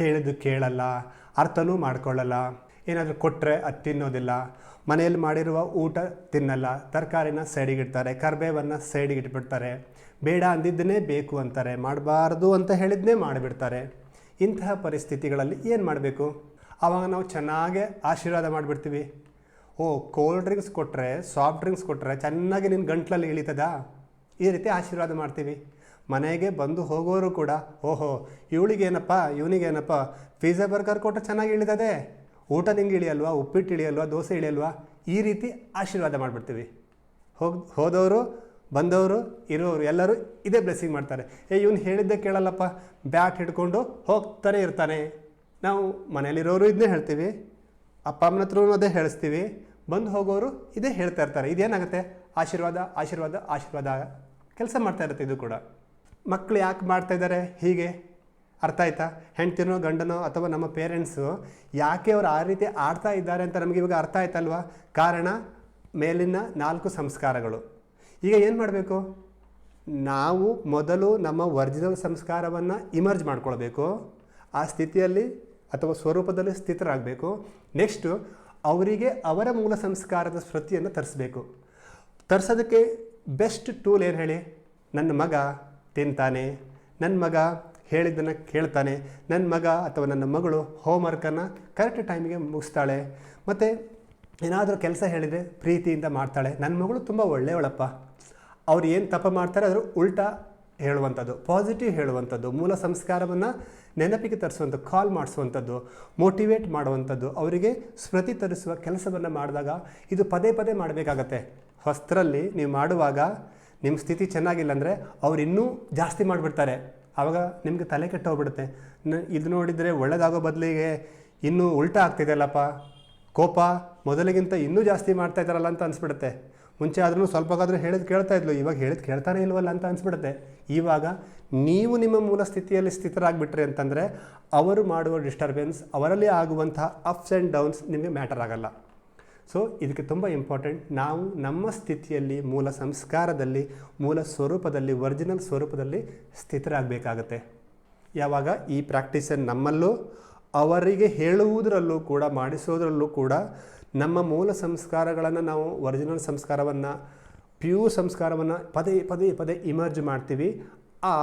ಹೇಳಿದ್ದು ಕೇಳಲ್ಲ, ಅರ್ಥನೂ ಮಾಡ್ಕೊಳ್ಳಲ್ಲ. ಏನಾದರೂ ಕೊಟ್ಟರೆ ಅದು ತಿನ್ನೋದಿಲ್ಲ. ಮನೆಯಲ್ಲಿ ಮಾಡಿರುವ ಊಟ ತಿನ್ನಲ್ಲ. ತರಕಾರಿನ ಸೈಡಿಗಿಡ್ತಾರೆ ಕರ್ಬೇವನ್ನು ಸೈಡಿಗಿಟ್ಬಿಡ್ತಾರೆ ಬೇಡ ಅಂದಿದ್ದನ್ನೇ ಬೇಕು ಅಂತಾರೆ, ಮಾಡಬಾರ್ದು ಅಂತ ಹೇಳಿದ್ನೇ ಮಾಡಿಬಿಡ್ತಾರೆ. ಇಂತಹ ಪರಿಸ್ಥಿತಿಗಳಲ್ಲಿ ಏನು ಮಾಡಬೇಕು? ಆವಾಗ ನಾವು ಚೆನ್ನಾಗೆ ಆಶೀರ್ವಾದ ಮಾಡಿಬಿಡ್ತೀವಿ. ಓ ಕೋಲ್ಡ್ ಡ್ರಿಂಕ್ಸ್ ಕೊಟ್ಟರೆ ಸಾಫ್ಟ್ ಡ್ರಿಂಕ್ಸ್ ಕೊಟ್ಟರೆ ಚೆನ್ನಾಗಿ ನಿನ್ನ ಗಂಟ್ಲಲ್ಲಿ ಇಳಿತದಾ? ಈ ರೀತಿ ಆಶೀರ್ವಾದ ಮಾಡ್ತೀವಿ. ಮನೆಗೆ ಬಂದು ಹೋಗೋರು ಕೂಡ, ಓಹೋ, ಇವಳಿಗೇನಪ್ಪ, ಇವನಿಗೇನಪ್ಪ ಪಿಜ್ಜಾ ಬರ್ಗರ್ ಕೊಟ್ಟರೆ ಚೆನ್ನಾಗಿ ಇಳಿತದೆ? ಊಟ ನಿಂಗೆ ಇಳಿಯಲ್ವಾ? ಉಪ್ಪಿಟ್ಟು ಇಳಿಯಲ್ವಾ? ದೋಸೆ ಇಳಿಯಲ್ವಾ? ಈ ರೀತಿ ಆಶೀರ್ವಾದ ಮಾಡಿಬಿಡ್ತೀವಿ. ಹೋಗಿ, ಹೋದವರು ಬಂದವರು ಇರೋರು ಎಲ್ಲರೂ ಇದೇ ಬ್ಲೆಸ್ಸಿಂಗ್ ಮಾಡ್ತಾರೆ. ಏ, ಇವನು ಹೇಳಿದ್ದೆ ಕೇಳಲ್ಲಪ್ಪ. ಬ್ಯಾಟ್ ಹಿಡ್ಕೊಂಡು ಹೋಗ್ತಾನೆ ಇರ್ತಾನೆ. ನಾವು ಮನೇಲಿರೋರು ಇದನ್ನೇ ಹೇಳ್ತೀವಿ. ಅಪ್ಪ ಅಮ್ಮನ ಹತ್ರನೂ ಅದೇ ಹೇಳಿಸ್ತೀವಿ. ಬಂದು ಹೋಗೋರು ಇದೇ ಹೇಳ್ತಾ ಇರ್ತಾರೆ. ಇದೇನಾಗುತ್ತೆ? ಆಶೀರ್ವಾದ ಆಶೀರ್ವಾದ ಆಶೀರ್ವಾದ ಕೆಲಸ ಮಾಡ್ತಾ ಇರುತ್ತೆ ಇದು ಕೂಡ. ಮಕ್ಕಳು ಯಾಕೆ ಮಾಡ್ತಾ ಇದ್ದಾರೆ? ಹೀಗೆ. ಅರ್ಥ ಆಯ್ತಾ? ಹೆಂಡ್ತಿನೋ, ಗಂಡನೋ ಅಥವಾ ನಮ್ಮ ಪೇರೆಂಟ್ಸು ಯಾಕೆ ಅವ್ರು ಆ ರೀತಿ ಆಡ್ತಾ ಇದ್ದಾರೆ ಅಂತ ನಮಗೆ ಇವಾಗ ಅರ್ಥ ಆಯ್ತಲ್ವಾ? ಕಾರಣ ಮೇಲಿನ ನಾಲ್ಕು ಸಂಸ್ಕಾರಗಳು. ಈಗ ಏನು ಮಾಡಬೇಕು? ನಾವು ಮೊದಲು ನಮ್ಮ ಒರಿಜಿನಲ್ ಸಂಸ್ಕಾರವನ್ನು ಇಮರ್ಜ್ ಮಾಡ್ಕೊಳ್ಬೇಕು. ಆ ಸ್ಥಿತಿಯಲ್ಲಿ ಅಥವಾ ಸ್ವರೂಪದಲ್ಲಿ ಸ್ಥಿತರಾಗಬೇಕು. ನೆಕ್ಸ್ಟು ಅವರಿಗೆ ಅವರ ಮೂಲ ಸಂಸ್ಕಾರದ ಸ್ಮೃತಿಯನ್ನು ತರಿಸ್ಬೇಕು. ತರಿಸೋದಕ್ಕೆ ಬೆಸ್ಟ್ ಟೂಲ್ ಏನು ಹೇಳಿ? ನನ್ನ ಮಗ ತಿಂತಾನೆ ನನ್ನ ಮಗ ಹೇಳಿದ್ದನ್ನು ಕೇಳ್ತಾನೆ ನನ್ನ ಮಗ ಅಥವಾ ನನ್ನ ಮಗಳು ಹೋಮ್ವರ್ಕನ್ನು ಕರೆಕ್ಟ್ ಟೈಮಿಗೆ ಮುಗಿಸ್ತಾಳೆ, ಮತ್ತು ಏನಾದರೂ ಕೆಲಸ ಹೇಳಿದರೆ ಪ್ರೀತಿಯಿಂದ ಮಾಡ್ತಾಳೆ. ನನ್ನ ಮಗಳು ತುಂಬ ಒಳ್ಳೆಯವಳಪ್ಪ. ಅವ್ರು ಏನು ತಪ್ಪ ಮಾಡ್ತಾರೆ ಅದರ ಉಲ್ಟಾ ಹೇಳುವಂಥದ್ದು ಪಾಸಿಟಿವ್ ಹೇಳುವಂಥದ್ದು, ಮೂಲ ಸಂಸ್ಕಾರವನ್ನು ನೆನಪಿಗೆ ತರಿಸುವಂಥ ಕಾಲ್ ಮಾಡಿಸುವಂಥದ್ದು ಮೋಟಿವೇಟ್ ಮಾಡುವಂಥದ್ದು, ಅವರಿಗೆ ಸ್ಮೃತಿ ತರಿಸುವ ಕೆಲಸವನ್ನು ಮಾಡಿದಾಗ ಇದು ಪದೇ ಪದೇ ಮಾಡಬೇಕಾಗತ್ತೆ. ಹೊಸ್ತರಲ್ಲಿ ನೀವು ಮಾಡುವಾಗ ನಿಮ್ಮ ಸ್ಥಿತಿ ಚೆನ್ನಾಗಿಲ್ಲ ಅಂದರೆ ಅವ್ರು ಇನ್ನೂ ಜಾಸ್ತಿ ಮಾಡಿಬಿಡ್ತಾರೆ. ಆವಾಗ ನಿಮಗೆ ತಲೆ ಕೆಟ್ಟು ಹೋಗ್ಬಿಡುತ್ತೆ ಇದು ನೋಡಿದರೆ ಒಳ್ಳೆಯದಾಗೋ ಬದಲಿಗೆ ಇನ್ನೂ ಉಲ್ಟಾ ಆಗ್ತಿದೆಯಲ್ಲಪ್ಪ. ಕೋಪ ಮೊದಲಿಗಿಂತ ಇನ್ನೂ ಜಾಸ್ತಿ ಮಾಡ್ತಾ ಇದ್ದಾರಲ್ಲ ಅಂತ ಅನಿಸ್ಬಿಡುತ್ತೆ. ಮುಂಚೆ ಆದ್ರೂ ಸ್ವಲ್ಪಗಾದ್ರೂ ಹೇಳಿದ್ ಕೇಳ್ತಾ ಇದ್ಲು, ಇವಾಗ ಹೇಳಿದ್ ಕೇಳ್ತಾನೆ ಇಲ್ವಲ್ಲ ಅಂತ ಅನಿಸ್ಬಿಡುತ್ತೆ. ಇವಾಗ ನೀವು ನಿಮ್ಮ ಮೂಲ ಸ್ಥಿತಿಯಲ್ಲಿ ಸ್ಥಿತರಾಗಿಬಿಟ್ರಿ ಅಂತಂದರೆ ಅವರು ಮಾಡುವ ಡಿಸ್ಟರ್ಬೆನ್ಸ್ ಅವರಲ್ಲಿ ಆಗುವಂತಹ ಅಪ್ಸ್ ಆ್ಯಂಡ್ ಡೌನ್ಸ್ ನಿಮಗೆ ಮ್ಯಾಟರ್ ಆಗಲ್ಲ. ಸೊ ಇದಕ್ಕೆ ತುಂಬ ಇಂಪಾರ್ಟೆಂಟ್ ನಾವು ನಮ್ಮ ಸ್ಥಿತಿಯಲ್ಲಿ ಮೂಲ ಸಂಸ್ಕಾರದಲ್ಲಿ, ಮೂಲ ಸ್ವರೂಪದಲ್ಲಿ ಒರಿಜಿನಲ್ ಸ್ವರೂಪದಲ್ಲಿ ಸ್ಥಿತರಾಗಬೇಕಾಗತ್ತೆ. ಯಾವಾಗ? ಈ ಪ್ರಾಕ್ಟೀಸನ್ನು ನಮ್ಮಲ್ಲೂ ಅವರಿಗೆ ಹೇಳುವುದರಲ್ಲೂ ಕೂಡ, ಮಾಡಿಸೋದರಲ್ಲೂ ಕೂಡ ನಮ್ಮ ಮೂಲ ಸಂಸ್ಕಾರಗಳನ್ನು ನಾವು ಒರಿಜಿನಲ್ ಸಂಸ್ಕಾರವನ್ನು ಪ್ಯೂರ್ ಸಂಸ್ಕಾರವನ್ನು ಪದೇ ಪದೇ ಪದೇ ಇಮರ್ಜ್ ಮಾಡ್ತೀವಿ. ಆ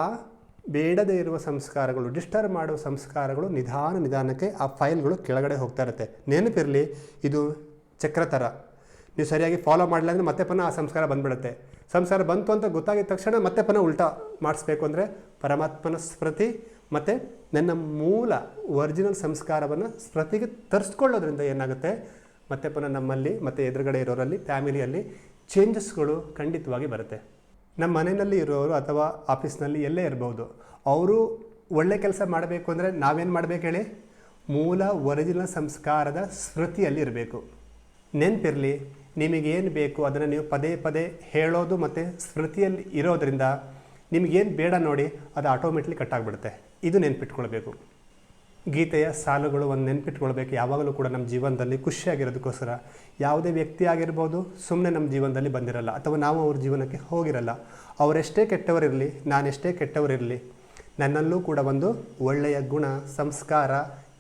ಬೇಡದೇ ಇರುವ ಸಂಸ್ಕಾರಗಳು ಡಿಸ್ಟರ್ಬ್ ಮಾಡುವ ಸಂಸ್ಕಾರಗಳು ನಿಧಾನ ನಿಧಾನಕ್ಕೆ ಆ ಫೈಲ್ಗಳು ಕೆಳಗಡೆ ಹೋಗ್ತಾ ಇರುತ್ತೆ. ನೆನಪಿರಲಿ, ಇದು ಚಕ್ರ ಥರ ನೀವು ಸರಿಯಾಗಿ ಫಾಲೋ ಮಾಡಲಿಲ್ಲ ಅಂದರೆ ಮತ್ತೆ ಪನ ಆ ಸಂಸ್ಕಾರ ಬಂದ್ಬಿಡುತ್ತೆ. ಸಂಸ್ಕಾರ ಬಂತು ಅಂತ ಗೊತ್ತಾಗಿದ ತಕ್ಷಣ ಮತ್ತೆ ಪನ ಉಲ್ಟಾ ಮಾಡಿಸ್ಬೇಕು ಅಂದರೆ ಪರಮಾತ್ಮನ ಸ್ಮೃತಿ ಮತ್ತು ನನ್ನ ಮೂಲ ಒರಿಜಿನಲ್ ಸಂಸ್ಕಾರವನ್ನು ಸ್ಮೃತಿಗೆ ತರಿಸ್ಕೊಳ್ಳೋದ್ರಿಂದ ಏನಾಗುತ್ತೆ? ಮತ್ತೆ ಪುನಃ ನಮ್ಮಲ್ಲಿ, ಮತ್ತು ಎದುರುಗಡೆ ಇರೋರಲ್ಲಿ, ಫ್ಯಾಮಿಲಿಯಲ್ಲಿ ಚೇಂಜಸ್ಗಳು ಖಂಡಿತವಾಗಿ ಬರುತ್ತೆ. ನಮ್ಮ ಮನೆಯಲ್ಲಿ ಇರೋರು ಅಥವಾ ಆಫೀಸ್ನಲ್ಲಿ ಎಲ್ಲೇ ಇರ್ಬೋದು, ಅವರು ಒಳ್ಳೆ ಕೆಲಸ ಮಾಡಬೇಕು ಅಂದರೆ ನಾವೇನು ಮಾಡಬೇಕು ಹೇಳಿ? ಮೂಲ ಒರಿಜಿನಲ್ ಸಂಸ್ಕಾರದ ಸ್ಮೃತಿಯಲ್ಲಿ ಇರಬೇಕು. ನೆನಪಿರಲಿ ನಿಮಗೇನು ಬೇಕು ಅದನ್ನು ನೀವು ಪದೇ ಪದೇ ಹೇಳೋದು ಮತ್ತು ಸ್ಮೃತಿಯಲ್ಲಿ ಇರೋದರಿಂದ ನಿಮಗೇನು ಬೇಡ ನೋಡಿ ಅದು ಆಟೋಮೆಟ್ಲಿ ಕಟ್ಟಾಗ್ಬಿಡುತ್ತೆ ಇದು ನೆನ್ಪಿಟ್ಕೊಳ್ಬೇಕು. ಗೀತೆಯ ಸಾಲುಗಳು ಒಂದು ನೆನ್ಪಿಟ್ಕೊಳ್ಬೇಕು. ಯಾವಾಗಲೂ ಕೂಡ ನಮ್ಮ ಜೀವನದಲ್ಲಿ ಖುಷಿಯಾಗಿರೋದಕ್ಕೋಸ್ಕರ. ಯಾವುದೇ ವ್ಯಕ್ತಿ ಆಗಿರ್ಬೋದು ಸುಮ್ಮನೆ ನಮ್ಮ ಜೀವನದಲ್ಲಿ ಬಂದಿರಲ್ಲ ಅಥವಾ ನಾವು ಅವ್ರ ಜೀವನಕ್ಕೆ ಹೋಗಿರಲ್ಲ. ಅವರೆಷ್ಟೇ ಕೆಟ್ಟವರಿರಲಿ, ನಾನೆಷ್ಟೇ ಕೆಟ್ಟವರಿರಲಿ, ನನ್ನಲ್ಲೂ ಕೂಡ ಒಂದು ಒಳ್ಳೆಯ ಗುಣ, ಸಂಸ್ಕಾರ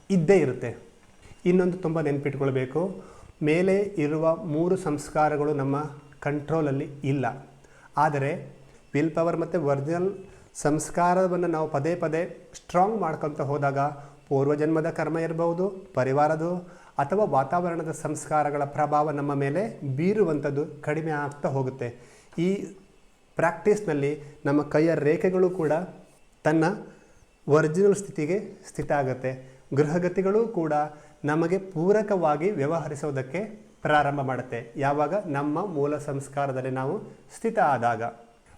ಇದ್ದೇ ಇರುತ್ತೆ. ಇನ್ನೊಂದು ತುಂಬ ನೆನ್ಪಿಟ್ಕೊಳ್ಬೇಕು. ಮೇಲೆ ಇರುವ ಮೂರು ಸಂಸ್ಕಾರಗಳು ನಮ್ಮ ಕಂಟ್ರೋಲಲ್ಲಿ ಇಲ್ಲ. ಆದರೆ ವಿಲ್ ಪವರ್ ಮತ್ತು ಒರಿಜಿನಲ್ ಸಂಸ್ಕಾರವನ್ನು ನಾವು ಪದೇ ಪದೇ ಸ್ಟ್ರಾಂಗ್ ಮಾಡ್ಕೊತ ಹೋದಾಗ ಪೂರ್ವಜನ್ಮದ ಕರ್ಮ ಇರಬಹುದು ಪರಿವಾರದು ಅಥವಾ ವಾತಾವರಣದ ಸಂಸ್ಕಾರಗಳ ಪ್ರಭಾವ ನಮ್ಮ ಮೇಲೆ ಬೀರುವಂಥದ್ದು ಕಡಿಮೆ ಆಗ್ತಾ ಹೋಗುತ್ತೆ. ಈ ಪ್ರಾಕ್ಟೀಸ್ನಲ್ಲಿ ನಮ್ಮ ಕೈಯ ರೇಖೆಗಳು ಕೂಡ ತನ್ನ ಒರಿಜಿನಲ್ ಸ್ಥಿತಿಗೆ ಸ್ಥಿತ ಆಗುತ್ತೆ. ಗೃಹಗತಿಗಳು ಕೂಡ ನಮಗೆ ಪೂರಕವಾಗಿ ವ್ಯವಹರಿಸೋದಕ್ಕೆ ಪ್ರಾರಂಭ ಮಾಡುತ್ತೆ. ಯಾವಾಗ ನಮ್ಮ ಮೂಲ ಸಂಸ್ಕಾರದಲ್ಲಿ ನಾವು ಸ್ಥಿತ ಆದಾಗ.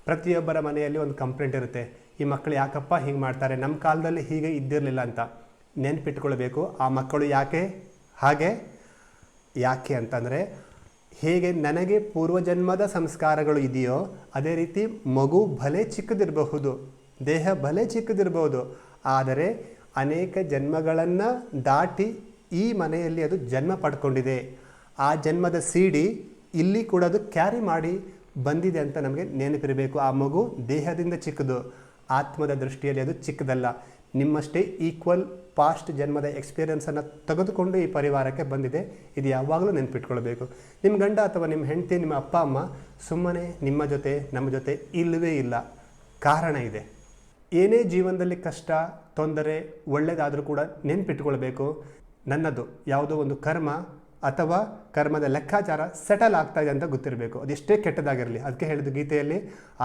ಪ್ರತಿಯೊಬ್ಬರ ಮನೆಯಲ್ಲಿ ಒಂದು ಕಂಪ್ಲೇಂಟ್ ಇರುತ್ತೆ, ಈ ಮಕ್ಕಳು ಯಾಕಪ್ಪ ಹಿಂಗೆ ಮಾಡ್ತಾರೆ? ನಮ್ಮ ಕಾಲದಲ್ಲಿ ಹೀಗೆ ಇದ್ದಿರಲಿಲ್ಲ ಅಂತ. ನೆನ್ಪಿಟ್ಕೊಳ್ಬೇಕು, ಆ ಮಕ್ಕಳು ಯಾಕೆ, ಹಾಗೆ, ಯಾಕೆ ಅಂತಂದರೆ, ಹೇಗೆ ನನಗೆ ಪೂರ್ವಜನ್ಮದ ಸಂಸ್ಕಾರಗಳು ಇದೆಯೋ, ಅದೇ ರೀತಿ ಮಗು ಭಲೆ ಚಿಕ್ಕದಿರಬಹುದು, ದೇಹ ಭಲೆ ಚಿಕ್ಕದಿರಬಹುದು, ಆದರೆ ಅನೇಕ ಜನ್ಮಗಳನ್ನು ದಾಟಿ ಈ ಮನೆಯಲ್ಲಿ ಅದು ಜನ್ಮ ಪಡ್ಕೊಂಡಿದೆ. ಆ ಜನ್ಮದ ಸಿಡಿ ಇಲ್ಲಿ ಕೂಡ ಅದು ಕ್ಯಾರಿ ಮಾಡಿ ಬಂದಿದೆ ಅಂತ ನಮಗೆ ನೆನಪಿರಬೇಕು. ಆ ಮಗು ದೇಹದಿಂದ ಚಿಕ್ಕದು. ಆತ್ಮದ ದೃಷ್ಟಿಯಲ್ಲಿ ಅದು ಚಿಕ್ಕದಲ್ಲ. ನಿಮ್ಮಷ್ಟೇ ಈಕ್ವಲ್ ಪಾಸ್ಟ್ ಜನ್ಮದ ಎಕ್ಸ್ಪೀರಿಯನ್ಸನ್ನು ತೆಗೆದುಕೊಂಡು ಈ ಪರಿವಾರಕ್ಕೆ ಬಂದಿದೆ. ಇದು ಯಾವಾಗಲೂ ನೆನಪಿಟ್ಕೊಳ್ಬೇಕು. ನಿಮ್ಮ ಗಂಡ ಅಥವಾ ನಿಮ್ಮ ಹೆಂಡತಿ, ನಿಮ್ಮ ಅಪ್ಪ, ಅಮ್ಮ ಸುಮ್ಮನೆ ನಿಮ್ಮ ಜೊತೆ, ನಮ್ಮ ಜೊತೆ ಇಲ್ಲವೇ ಇಲ್ಲ. ಕಾರಣ ಇದೆ. ಏನೇ ಜೀವನದಲ್ಲಿ ಕಷ್ಟ, ತೊಂದರೆ ಒಳ್ಳೆಯದಾದರೂ ಕೂಡ ನೆನಪಿಟ್ಕೊಳ್ಬೇಕು. ನನ್ನದು ಯಾವುದೋ ಒಂದು ಕರ್ಮ ಅಥವಾ ಕರ್ಮದ ಲೆಕ್ಕಾಚಾರ ಸೆಟಲ್ ಆಗ್ತಾ ಇದೆ ಅಂತ ಗೊತ್ತಿರಬೇಕು. ಅದೆಷ್ಟೇ ಕೆಟ್ಟದಾಗಿರಲಿ. ಅದಕ್ಕೆ ಹೇಳಿದ್ದು ಗೀತೆಯಲ್ಲಿ,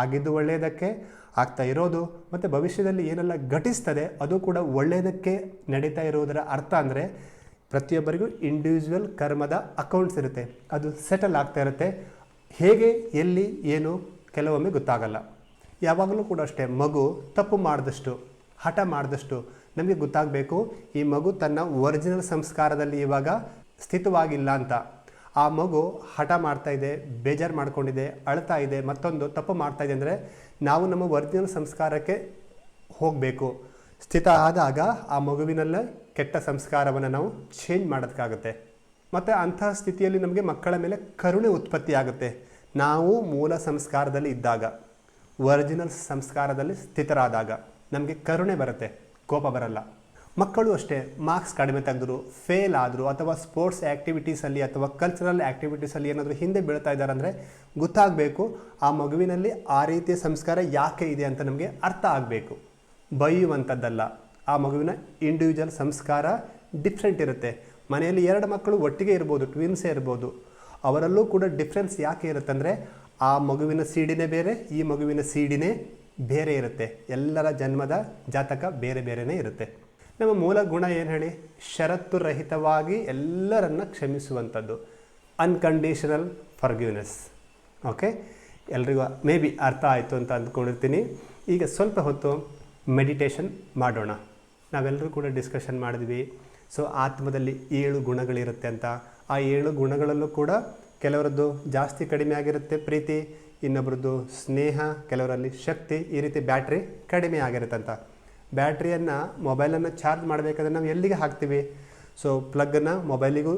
ಆಗಿದ್ದು ಒಳ್ಳೆಯದಕ್ಕೆ ಆಗ್ತಾ ಇರೋದು ಮತ್ತು ಭವಿಷ್ಯದಲ್ಲಿ ಏನೆಲ್ಲ ಘಟಿಸ್ತದೆ ಅದು ಕೂಡ ಒಳ್ಳೆಯದಕ್ಕೆ ನಡೀತಾ ಇರೋದರ ಅರ್ಥ ಅಂದರೆ ಪ್ರತಿಯೊಬ್ಬರಿಗೂ ಇಂಡಿವಿಜುವಲ್ ಕರ್ಮದ ಅಕೌಂಟ್ಸ್ ಇರುತ್ತೆ. ಅದು ಸೆಟಲ್ ಆಗ್ತಾ ಇರುತ್ತೆ. ಹೇಗೆ, ಎಲ್ಲಿ, ಏನು ಕೆಲವೊಮ್ಮೆ ಗೊತ್ತಾಗಲ್ಲ. ಯಾವಾಗಲೂ ಕೂಡ ಅಷ್ಟೇ, ಮಗು ತಪ್ಪು ಮಾಡಿದಷ್ಟು, ಹಠ ಮಾಡಿದಷ್ಟು ನಮಗೆ ಗೊತ್ತಾಗಬೇಕು. ಈ ಮಗು ತನ್ನ ಒರಿಜಿನಲ್ ಸಂಸ್ಕಾರದಲ್ಲಿ ಇವಾಗ ಸ್ಥಿತವಾಗಿಲ್ಲ ಅಂತ. ಆ ಮಗು ಹಠ ಮಾಡ್ತಾ ಇದೆ, ಬೇಜಾರು ಮಾಡ್ಕೊಂಡಿದೆ, ಅಳ್ತಾ ಇದೆ, ಮತ್ತೊಂದು ತಪ್ಪು ಮಾಡ್ತಾ ಇದೆ ಅಂದರೆ ನಾವು ನಮ್ಮ ವರ್ಜಿನಲ್ ಸಂಸ್ಕಾರಕ್ಕೆ ಹೋಗಬೇಕು. ಸ್ಥಿತ ಆದಾಗ ಆ ಮಗುವಿನಲ್ಲೇ ಕೆಟ್ಟ ಸಂಸ್ಕಾರವನ್ನು ನಾವು ಚೇಂಜ್ ಮಾಡೋದಕ್ಕಾಗುತ್ತೆ. ಮತ್ತು ಅಂತಹ ಸ್ಥಿತಿಯಲ್ಲಿ ನಮಗೆ ಮಕ್ಕಳ ಮೇಲೆ ಕರುಣೆ ಉತ್ಪತ್ತಿ ಆಗುತ್ತೆ. ನಾವು ಮೂಲ ಸಂಸ್ಕಾರದಲ್ಲಿ ಇದ್ದಾಗ ಒರಿಜಿನಲ್ ಸಂಸ್ಕಾರದಲ್ಲಿ ಸ್ಥಿತರಾದಾಗ ನಮಗೆ ಕರುಣೆ ಬರುತ್ತೆ, ಕೋಪ ಬರಲ್ಲ. ಮಕ್ಕಳು ಅಷ್ಟೇ ಮಾರ್ಕ್ಸ್ ಕಡಿಮೆ ತೆಗೆದ್ರು ಫೇಲ್ ಆದರು, ಅಥವಾ ಸ್ಪೋರ್ಟ್ಸ್ ಆ್ಯಕ್ಟಿವಿಟೀಸಲ್ಲಿ ಅಥವಾ ಕಲ್ಚರಲ್ ಆ್ಯಕ್ಟಿವಿಟೀಸಲ್ಲಿ ಏನಾದರೂ ಹಿಂದೆ ಬೀಳ್ತಾ ಇದ್ದಾರೆ ಅಂದರೆ ಗೊತ್ತಾಗಬೇಕು, ಆ ಮಗುವಿನಲ್ಲಿ ಆ ರೀತಿಯ ಸಂಸ್ಕಾರ ಯಾಕೆ ಇದೆ ಅಂತ ನಮಗೆ ಅರ್ಥ ಆಗಬೇಕು. ಬೈಯುವಂಥದ್ದಲ್ಲ ಆ ಮಗುವಿನ ಇಂಡಿವಿಜುವಲ್ ಸಂಸ್ಕಾರ ಡಿಫ್ರೆಂಟ್ ಇರುತ್ತೆ. ಮನೆಯಲ್ಲಿ ಎರಡು ಮಕ್ಕಳು ಒಟ್ಟಿಗೆ ಇರ್ಬೋದು ಟ್ವಿನ್ಸೇ ಇರ್ಬೋದು, ಅವರಲ್ಲೂ ಕೂಡ ಡಿಫ್ರೆನ್ಸ್ ಯಾಕೆ ಇರುತ್ತೆ ಅಂದರೆ, ಆ ಮಗುವಿನ ಸೀಡಿನೇ ಬೇರೆ, ಈ ಮಗುವಿನ ಸೀಡಿನೇ ಬೇರೆ ಇರುತ್ತೆ. ಎಲ್ಲರ ಜನ್ಮದ ಜಾತಕ ಬೇರೆ ಬೇರೆಯೇ ಇರುತ್ತೆ. ನಮ್ಮ ಮೂಲ ಗುಣ ಏನು ಹೇಳಿ? ಷರತ್ತು ರಹಿತವಾಗಿ ಎಲ್ಲರನ್ನ ಕ್ಷಮಿಸುವಂಥದ್ದು. ಅನ್ಕಂಡೀಷನಲ್ ಫರ್ಗ್ಯೂನೆಸ್ ಓಕೆ ಎಲ್ರಿಗೂ ಮೇ ಬಿ ಅರ್ಥ ಆಯಿತು ಅಂತ ಅಂದ್ಕೊಂಡಿರ್ತೀನಿ. ಈಗ ಸ್ವಲ್ಪ ಹೊತ್ತು ಮೆಡಿಟೇಷನ್ ಮಾಡೋಣ. ನಾವೆಲ್ಲರೂ ಕೂಡ ಡಿಸ್ಕಷನ್ ಮಾಡಿದ್ವಿ. ಸೊ ಆತ್ಮದಲ್ಲಿ ಏಳು ಗುಣಗಳಿರುತ್ತೆ ಅಂತ. ಆ ಏಳು ಗುಣಗಳಲ್ಲೂ ಕೂಡ ಕೆಲವರದ್ದು ಜಾಸ್ತಿ ಕಡಿಮೆ ಆಗಿರುತ್ತೆ ಪ್ರೀತಿ, ಇನ್ನೊಬ್ರದ್ದು ಸ್ನೇಹ, ಕೆಲವರಲ್ಲಿ ಶಕ್ತಿ ಈ ರೀತಿ ಬ್ಯಾಟ್ರಿ ಕಡಿಮೆ ಆಗಿರುತ್ತೆ ಅಂತ ಬ್ಯಾಟ್ರಿಯನ್ನು ಮೊಬೈಲನ್ನು ಚಾರ್ಜ್ ಮಾಡಬೇಕಾದ್ರೆ ನಾವು ಎಲ್ಲಿಗೆ ಹಾಕ್ತೀವಿ? ಸೊ ಪ್ಲಗ್ಗನ್ನು ಮೊಬೈಲಿಗೂ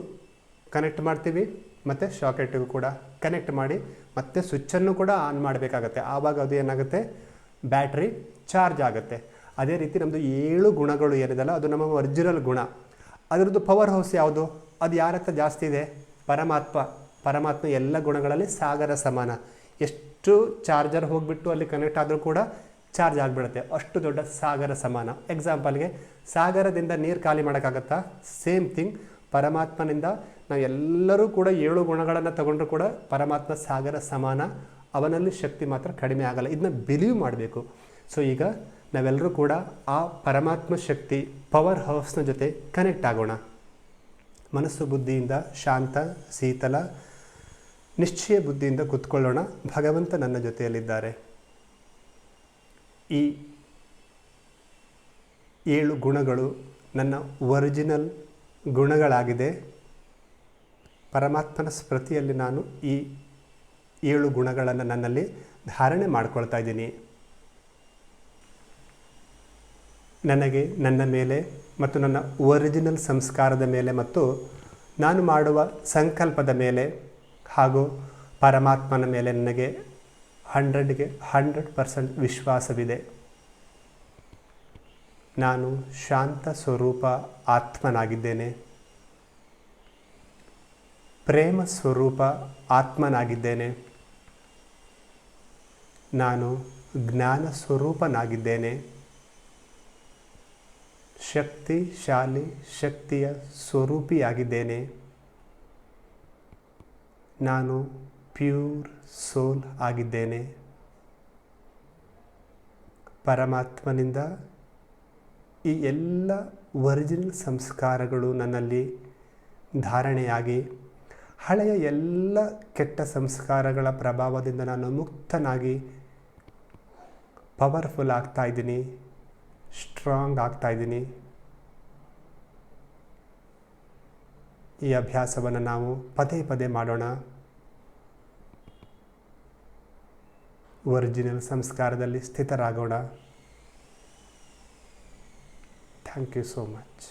ಕನೆಕ್ಟ್ ಮಾಡ್ತೀವಿ, ಮತ್ತು ಶಾಕೆಟಿಗೂ ಕೂಡ ಕನೆಕ್ಟ್ ಮಾಡಿ, ಮತ್ತೆ ಸ್ವಿಚ್ಚನ್ನು ಕೂಡ ಆನ್ ಮಾಡಬೇಕಾಗತ್ತೆ. ಆವಾಗ ಅದು ಏನಾಗುತ್ತೆ? ಬ್ಯಾಟ್ರಿ ಚಾರ್ಜ್ ಆಗುತ್ತೆ. ಅದೇ ರೀತಿ ನಮ್ಮದು ಏಳು ಗುಣಗಳು ಏನಿದೆಲ್ಲ ಅದು ನಮ್ಮ ಒರಿಜಿನಲ್ ಗುಣ. ಅದರದ್ದು ಪವರ್ ಹೌಸ್ ಯಾವುದು? ಅದು ಯಾರ ಹತ್ರ ಜಾಸ್ತಿ ಇದೆ? ಪರಮಾತ್ಮ. ಪರಮಾತ್ಮ ಎಲ್ಲ ಗುಣಗಳಲ್ಲಿ ಸಾಗರ ಸಮಾನ. ಎಷ್ಟು ಚಾರ್ಜರ್ ಹೋಗಿಬಿಟ್ಟು ಅಲ್ಲಿ ಕನೆಕ್ಟ್ ಆದರೂ ಕೂಡ ಚಾರ್ಜ್ ಆಗಿಬಿಡುತ್ತೆ. ಅಷ್ಟು ದೊಡ್ಡ ಸಾಗರ ಸಮಾನ. ಎಕ್ಸಾಂಪಲ್ಗೆ ಸಾಗರದಿಂದ ನೀರು ಖಾಲಿ ಮಾಡೋಕ್ಕಾಗತ್ತಾ? ಸೇಮ್ ಥಿಂಗ್ ಪರಮಾತ್ಮನಿಂದ ನಾವು ಎಲ್ಲರೂ ಕೂಡ ಏಳು ಗುಣಗಳನ್ನು ತಗೊಂಡ್ರೂ ಕೂಡ ಪರಮಾತ್ಮ ಸಾಗರ ಸಮಾನ. ಅವನಲ್ಲಿ ಶಕ್ತಿ ಮಾತ್ರ ಕಡಿಮೆ ಆಗಲ್ಲ. ಇದನ್ನ ಬಿಲೀವ್ ಮಾಡಬೇಕು. ಸೊ ಈಗ ನಾವೆಲ್ಲರೂ ಕೂಡ ಆ ಪರಮಾತ್ಮ ಶಕ್ತಿ ಪವರ್ ಹೌಸ್ನ ಜೊತೆ ಕನೆಕ್ಟ್ ಆಗೋಣ. ಮನಸ್ಸು ಬುದ್ಧಿಯಿಂದ ಶಾಂತ, ಶೀತಲ, ನಿಶ್ಚಯ ಬುದ್ಧಿಯಿಂದ ಕುತ್ಕೊಳ್ಳೋಣ. ಭಗವಂತ ನನ್ನ ಜೊತೆಯಲ್ಲಿದ್ದಾರೆ. ಈ ಏಳು ಗುಣಗಳು ನನ್ನ ಒರಿಜಿನಲ್ ಗುಣಗಳಾಗಿದೆ. ಪರಮಾತ್ಮನ ಸ್ಮೃತಿಯಲ್ಲಿ ನಾನು ಈ ಏಳು ಗುಣಗಳನ್ನು ನನ್ನಲ್ಲಿ ಧಾರಣೆ ಮಾಡ್ಕೊಳ್ತಾ ಇದ್ದೀನಿ. ನನಗೆ ನನ್ನ ಮೇಲೆ ಮತ್ತು ನನ್ನ ಒರಿಜಿನಲ್ ಸಂಸ್ಕಾರದ ಮೇಲೆ ಮತ್ತು ನಾನು ಮಾಡುವ ಸಂಕಲ್ಪದ ಮೇಲೆ ಹಾಗೂ ಪರಮಾತ್ಮನ ಮೇಲೆ ನನಗೆ ಹಂಡ್ರೆಡ್ಗೆ ಹಂಡ್ರೆಡ್ ಪರ್ಸೆಂಟ್ ವಿಶ್ವಾಸವಿದೆ. ನಾನು ಶಾಂತ ಸ್ವರೂಪ ಆತ್ಮನಾಗಿದ್ದೇನೆ. ಪ್ರೇಮ ಸ್ವರೂಪ ಆತ್ಮನಾಗಿದ್ದೇನೆ. ನಾನು ಜ್ಞಾನ ಸ್ವರೂಪನಾಗಿದ್ದೇನೆ. ಶಕ್ತಿಶಾಲಿ ಶಕ್ತಿಯ ಸ್ವರೂಪಿಯಾಗಿದ್ದೇನೆ. ನಾನು ಪ್ಯೂರ್ ಸೋಲ್ ಆಗಿದ್ದೇನೆ. ಪರಮಾತ್ಮನಿಂದ ಈ ಎಲ್ಲ ಒರಿಜಿನಲ್ ಸಂಸ್ಕಾರಗಳು ನನ್ನಲ್ಲಿ ಧಾರಣೆಯಾಗಿ, ಹಳೆಯ ಎಲ್ಲ ಕೆಟ್ಟ ಸಂಸ್ಕಾರಗಳ ಪ್ರಭಾವದಿಂದ ನಾನು ಮುಕ್ತನಾಗಿ ಪವರ್ಫುಲ್ ಆಗ್ತಾ ಇದ್ದೀನಿ ಸ್ಟ್ರಾಂಗ್ ಆಗ್ತಾ ಇದ್ದೀನಿ. ಈ ಅಭ್ಯಾಸವನ್ನು ನಾವು ಪದೇ ಪದೇ ಮಾಡೋಣ. ಒರಿಜಿನಲ್ ಸಂಸ್ಕಾರದಲ್ಲಿ ಸ್ಥಿತರಾಗೋಣ. Thank you so much